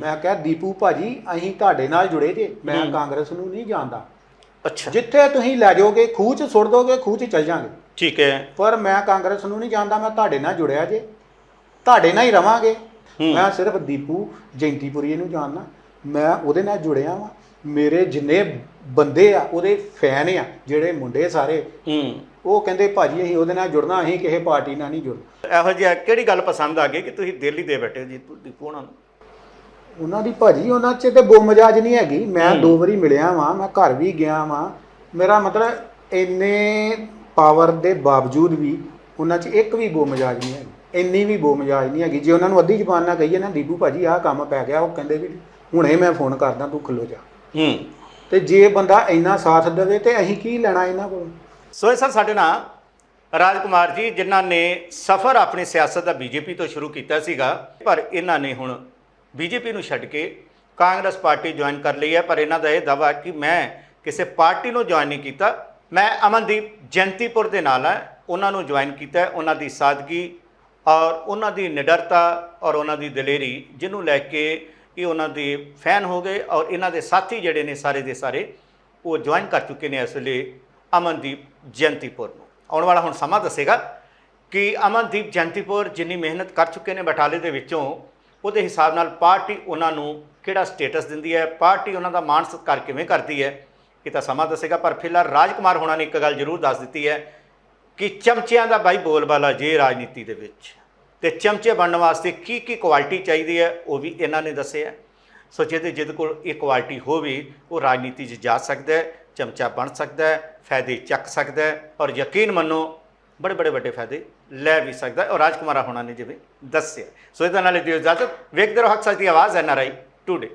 ਮੈਂ ਕਿਹਾ ਦੀਪੂ ਭਾਜੀ ਅਸੀਂ ਤੁਹਾਡੇ ਨਾਲ ਜੁੜੇ ਜੇ। ਮੈਂ ਕਾਂਗਰਸ ਨੂੰ ਨਹੀਂ ਜਾਣਦਾ। ਅੱਛਾ। ਜਿੱਥੇ ਤੁਸੀਂ ਲੈ ਜਾਓਗੇ ਖੂਹ 'ਚ ਸੁੱਟ ਦੋਗੇ ਖੂਹ 'ਚ ਚੱਲ ਜਾਾਂਗੇ। ਠੀਕ ਹੈ। ਪਰ ਮੈਂ ਕਾਂਗਰਸ ਨੂੰ ਨਹੀਂ ਜਾਣਦਾ ਮੈਂ ਤੁਹਾਡੇ ਨਾਲ ਜੁੜਿਆ ਜੇ। ਤੁਹਾਡੇ ਨਾਲ ਹੀ ਰਵਾਂਗੇ। ਮੈਂ ਸਿਰਫ ਦੀਪੂ ਜੈਂਤੀਪੁਰੀ ਨੂੰ ਜਾਣਦਾ। ਮੈਂ ਉਹਦੇ ਨਾਲ ਜੁੜਿਆ ਵਾਂ। ਮੇਰੇ ਜਿੰਨੇ ਬੰਦੇ ਆ ਉਹਦੇ ਫੈਨ ਆ ਜਿਹੜੇ ਮੁੰਡੇ ਸਾਰੇ। ਹੂੰ। ਉਹ ਕਹਿੰਦੇ ਭਾਜੀ ਅਸੀਂ ਉਹਦੇ ਨਾਲ ਜੁੜਨਾ ਅਸੀਂ ਕਿਸੇ ਪਾਰਟੀ ਨਾਲ ਨਹੀਂ ਜੁੜਨਾ। ਇਹੋ ਜਿਹਾ ਕਿਹੜੀ ਗੱਲ ਪਸੰਦ ਆ ਗਈ ਕਿ ਤੁਸੀਂ ਦਿੱਲੀ ਦੇ ਬੈਠੇ ਜੀ ਦੀਪੂ ਹੋਣਾ ਨੂੰ? ਉਹਨਾਂ ਦੀ ਭਾਜੀ ਉਹਨਾਂ 'ਚ ਤੇ ਬੋਮਜਾਜ ਨਹੀਂ ਹੈਗੀ। ਮੈਂ। ਦੋ ਵਾਰੀ ਮਿਲਿਆ ਵਾਂ ਮੈਂ ਘਰ ਵੀ ਗਿਆ ਵਾਂ। ਮੇਰਾ ਮਤਲਬ ਇੰਨੇ ਪਾਵਰ ਦੇ ਬਾਵਜੂਦ ਵੀ ਉਹਨਾਂ 'ਚ ਇੱਕ ਵੀ ਬੋਮਜਾਜ ਨਹੀਂ ਹੈਗੀ। ਇੰਨੀ ਵੀ ਬੋਮਜਾਜ ਨਹੀਂ ਹੈਗੀ। ਜੇ ਉਹਨਾਂ ਨੂੰ ਅੱਧੀ ਜ਼ਬਾਨ ਨਾਲ ਕਹੀਏ ਨਾ ਦੀਪੂ ਭਾਜੀ ਆਹ ਕੰਮ ਪੈ ਗਿਆ ਉਹ ਕਹਿੰਦੇ ਵੀ ਹੁਣੇ ਮੈਂ ਫੋਨ ਕਰਦਾ ਤੂੰ ਖਲੋ ਜਾ। ਹੂੰ। ਤੇ ਜੇ ਬੰਦਾ ਇੰਨਾ ਸਾਥ ਦੇਵੇ ਤੇ ਅਸੀਂ ਕੀ ਲੈਣਾ ਇਹਨਾਂ ਕੋਲ? ਸੋ ਇਹ ਸਰ ਸਾਡੇ ਨਾਲ ਰਾਜਕੁਮਾਰ ਜੀ ਜਿਨ੍ਹਾਂ ਨੇ ਸਫ਼ਰ ਆਪਣੀ ਸਿਆਸਤ ਦਾ ਬੀਜੇਪੀ ਤੋਂ ਸ਼ੁਰੂ ਕੀਤਾ ਸੀਗਾ ਪਰ ਇਹਨਾਂ ਨੇ ਹੁਣ ਬੀਜੇਪੀ ਨੂੰ ਛੱਡ ਕੇ ਕਾਂਗਰਸ ਪਾਰਟੀ ਜੁਆਇਨ ਕਰ ਲਈ ਹੈ, ਪਰ ਇਹਨਾਂ ਦਾ ਇਹ ਦਾਵਾ ਕਿ ਮੈਂ ਕਿਸੇ ਪਾਰਟੀ ਨੂੰ ਜੁਆਇਨ ਨਹੀਂ ਕੀਤਾ। ਮੈਂ ਅਮਨਦੀਪ ਜੈਂਤੀਪੁਰ ਦੇ ਨਾਲ ਹੈ, ਉਹਨਾਂ ਨੂੰ ਜੁਆਇਨ ਕੀਤਾ ਹੈ, ਉਹਨਾਂ ਦੀ ਸਾਦਗੀ ਔਰ ਉਹਨਾਂ ਦੀ ਨਿਡਰਤਾ ਔਰ ਉਹਨਾਂ ਦੀ ਦਲੇਰੀ ਜਿਹਨੂੰ ਲੈ ਕੇ ਇਹ ਉਹਨਾਂ ਦੇ ਫੈਨ ਹੋ ਗਏ ਔਰ ਇਹਨਾਂ ਦੇ ਸਾਥੀ ਜਿਹੜੇ ਨੇ ਸਾਰੇ ਦੇ ਸਾਰੇ, ਉਹ ਜੁਆਇਨ ਕਰ ਚੁੱਕੇ ਨੇ ਇਸ ਵੇਲੇ ਅਮਨਦੀਪ ਜੈਂਤੀਪੁਰ ਨੂੰ। ਆਉਣ ਵਾਲਾ ਹੁਣ ਸਮਾਂ ਦੱਸੇਗਾ ਕਿ ਅਮਨਦੀਪ ਜੈਂਤੀਪੁਰ ਜਿੰਨੀ ਮਿਹਨਤ ਕਰ ਚੁੱਕੇ ਨੇ ਬਟਾਲੇ ਦੇ ਵਿੱਚੋਂ ਉਹਦੇ ਹਿਸਾਬ ਨਾਲ ਪਾਰਟੀ ਉਹਨਾਂ ਨੂੰ ਕਿਹੜਾ ਸਟੇਟਸ ਦਿੰਦੀ ਹੈ, ਪਾਰਟੀ ਉਹਨਾਂ ਦਾ ਮਾਣ ਸਤਿਕਾਰ ਕਿਵੇਂ ਕਰਦੀ ਹੈ, ਇਹ ਤਾਂ ਸਮਾਂ ਦੱਸੇਗਾ, ਪਰ ਫਿਲਹਾਲ ਰਾਜਕੁਮਾਰ ਹੋਣਾ ਨੇ ਇੱਕ ਗੱਲ ਜ਼ਰੂਰ ਦੱਸ ਦਿੱਤੀ ਹੈ ਕਿ ਚਮਚਿਆਂ ਦਾ ਬਾਈ ਬੋਲਬਾਲਾ ਜੇ ਰਾਜਨੀਤੀ ਦੇ ਵਿੱਚ। ਤੇ ਚਮਚੇ ਬਣਨ ਵਾਸਤੇ ਕੀ ਕੀ ਕੁਆਲਿਟੀ ਚਾਹੀਦੀ ਹੈ, ਉਹ ਵੀ ਇਹਨਾਂ ਨੇ ਦੱਸਿਆ ਸੋ ਜਿਹਦੇ ਜਿਹਦੇ ਕੋਲ ਇਹ ਕੁਆਲਿਟੀ ਹੋਵੇ, ਉਹ ਰਾਜਨੀਤੀ 'ਚ ਜਾ ਸਕਦਾ ਹੈ, ਚਮਚਾ ਬਣ ਸਕਦਾ ਹੈ, ਫਾਇਦੇ ਚੱਕ ਸਕਦਾ ਹੈ ਔਰ ਯਕੀਨ ਮੰਨੋ ਬੜੇ ਬੜੇ ਵੱਡੇ ਫਾਇਦੇ ਲੈ ਵੀ ਸਕਦਾ ਹੈ। ਔਰ ਰਾਜਕੁਮਾਰਾ ਹੋਣਾ ਨੇ ਜਿਵੇਂ ਦੱਸਿਆ। ਸੋ ਇਹਦੇ ਨਾਲ ਦਿਓ ਇਜਾਜ਼ਤ। ਵੇਖਦੇ ਰਹੋ ਹੱਕ ਸੱਚ ਦੀ ਆਵਾਜ਼ ਐਨ ਆਰ ਆਈ ਟੂਡੇ।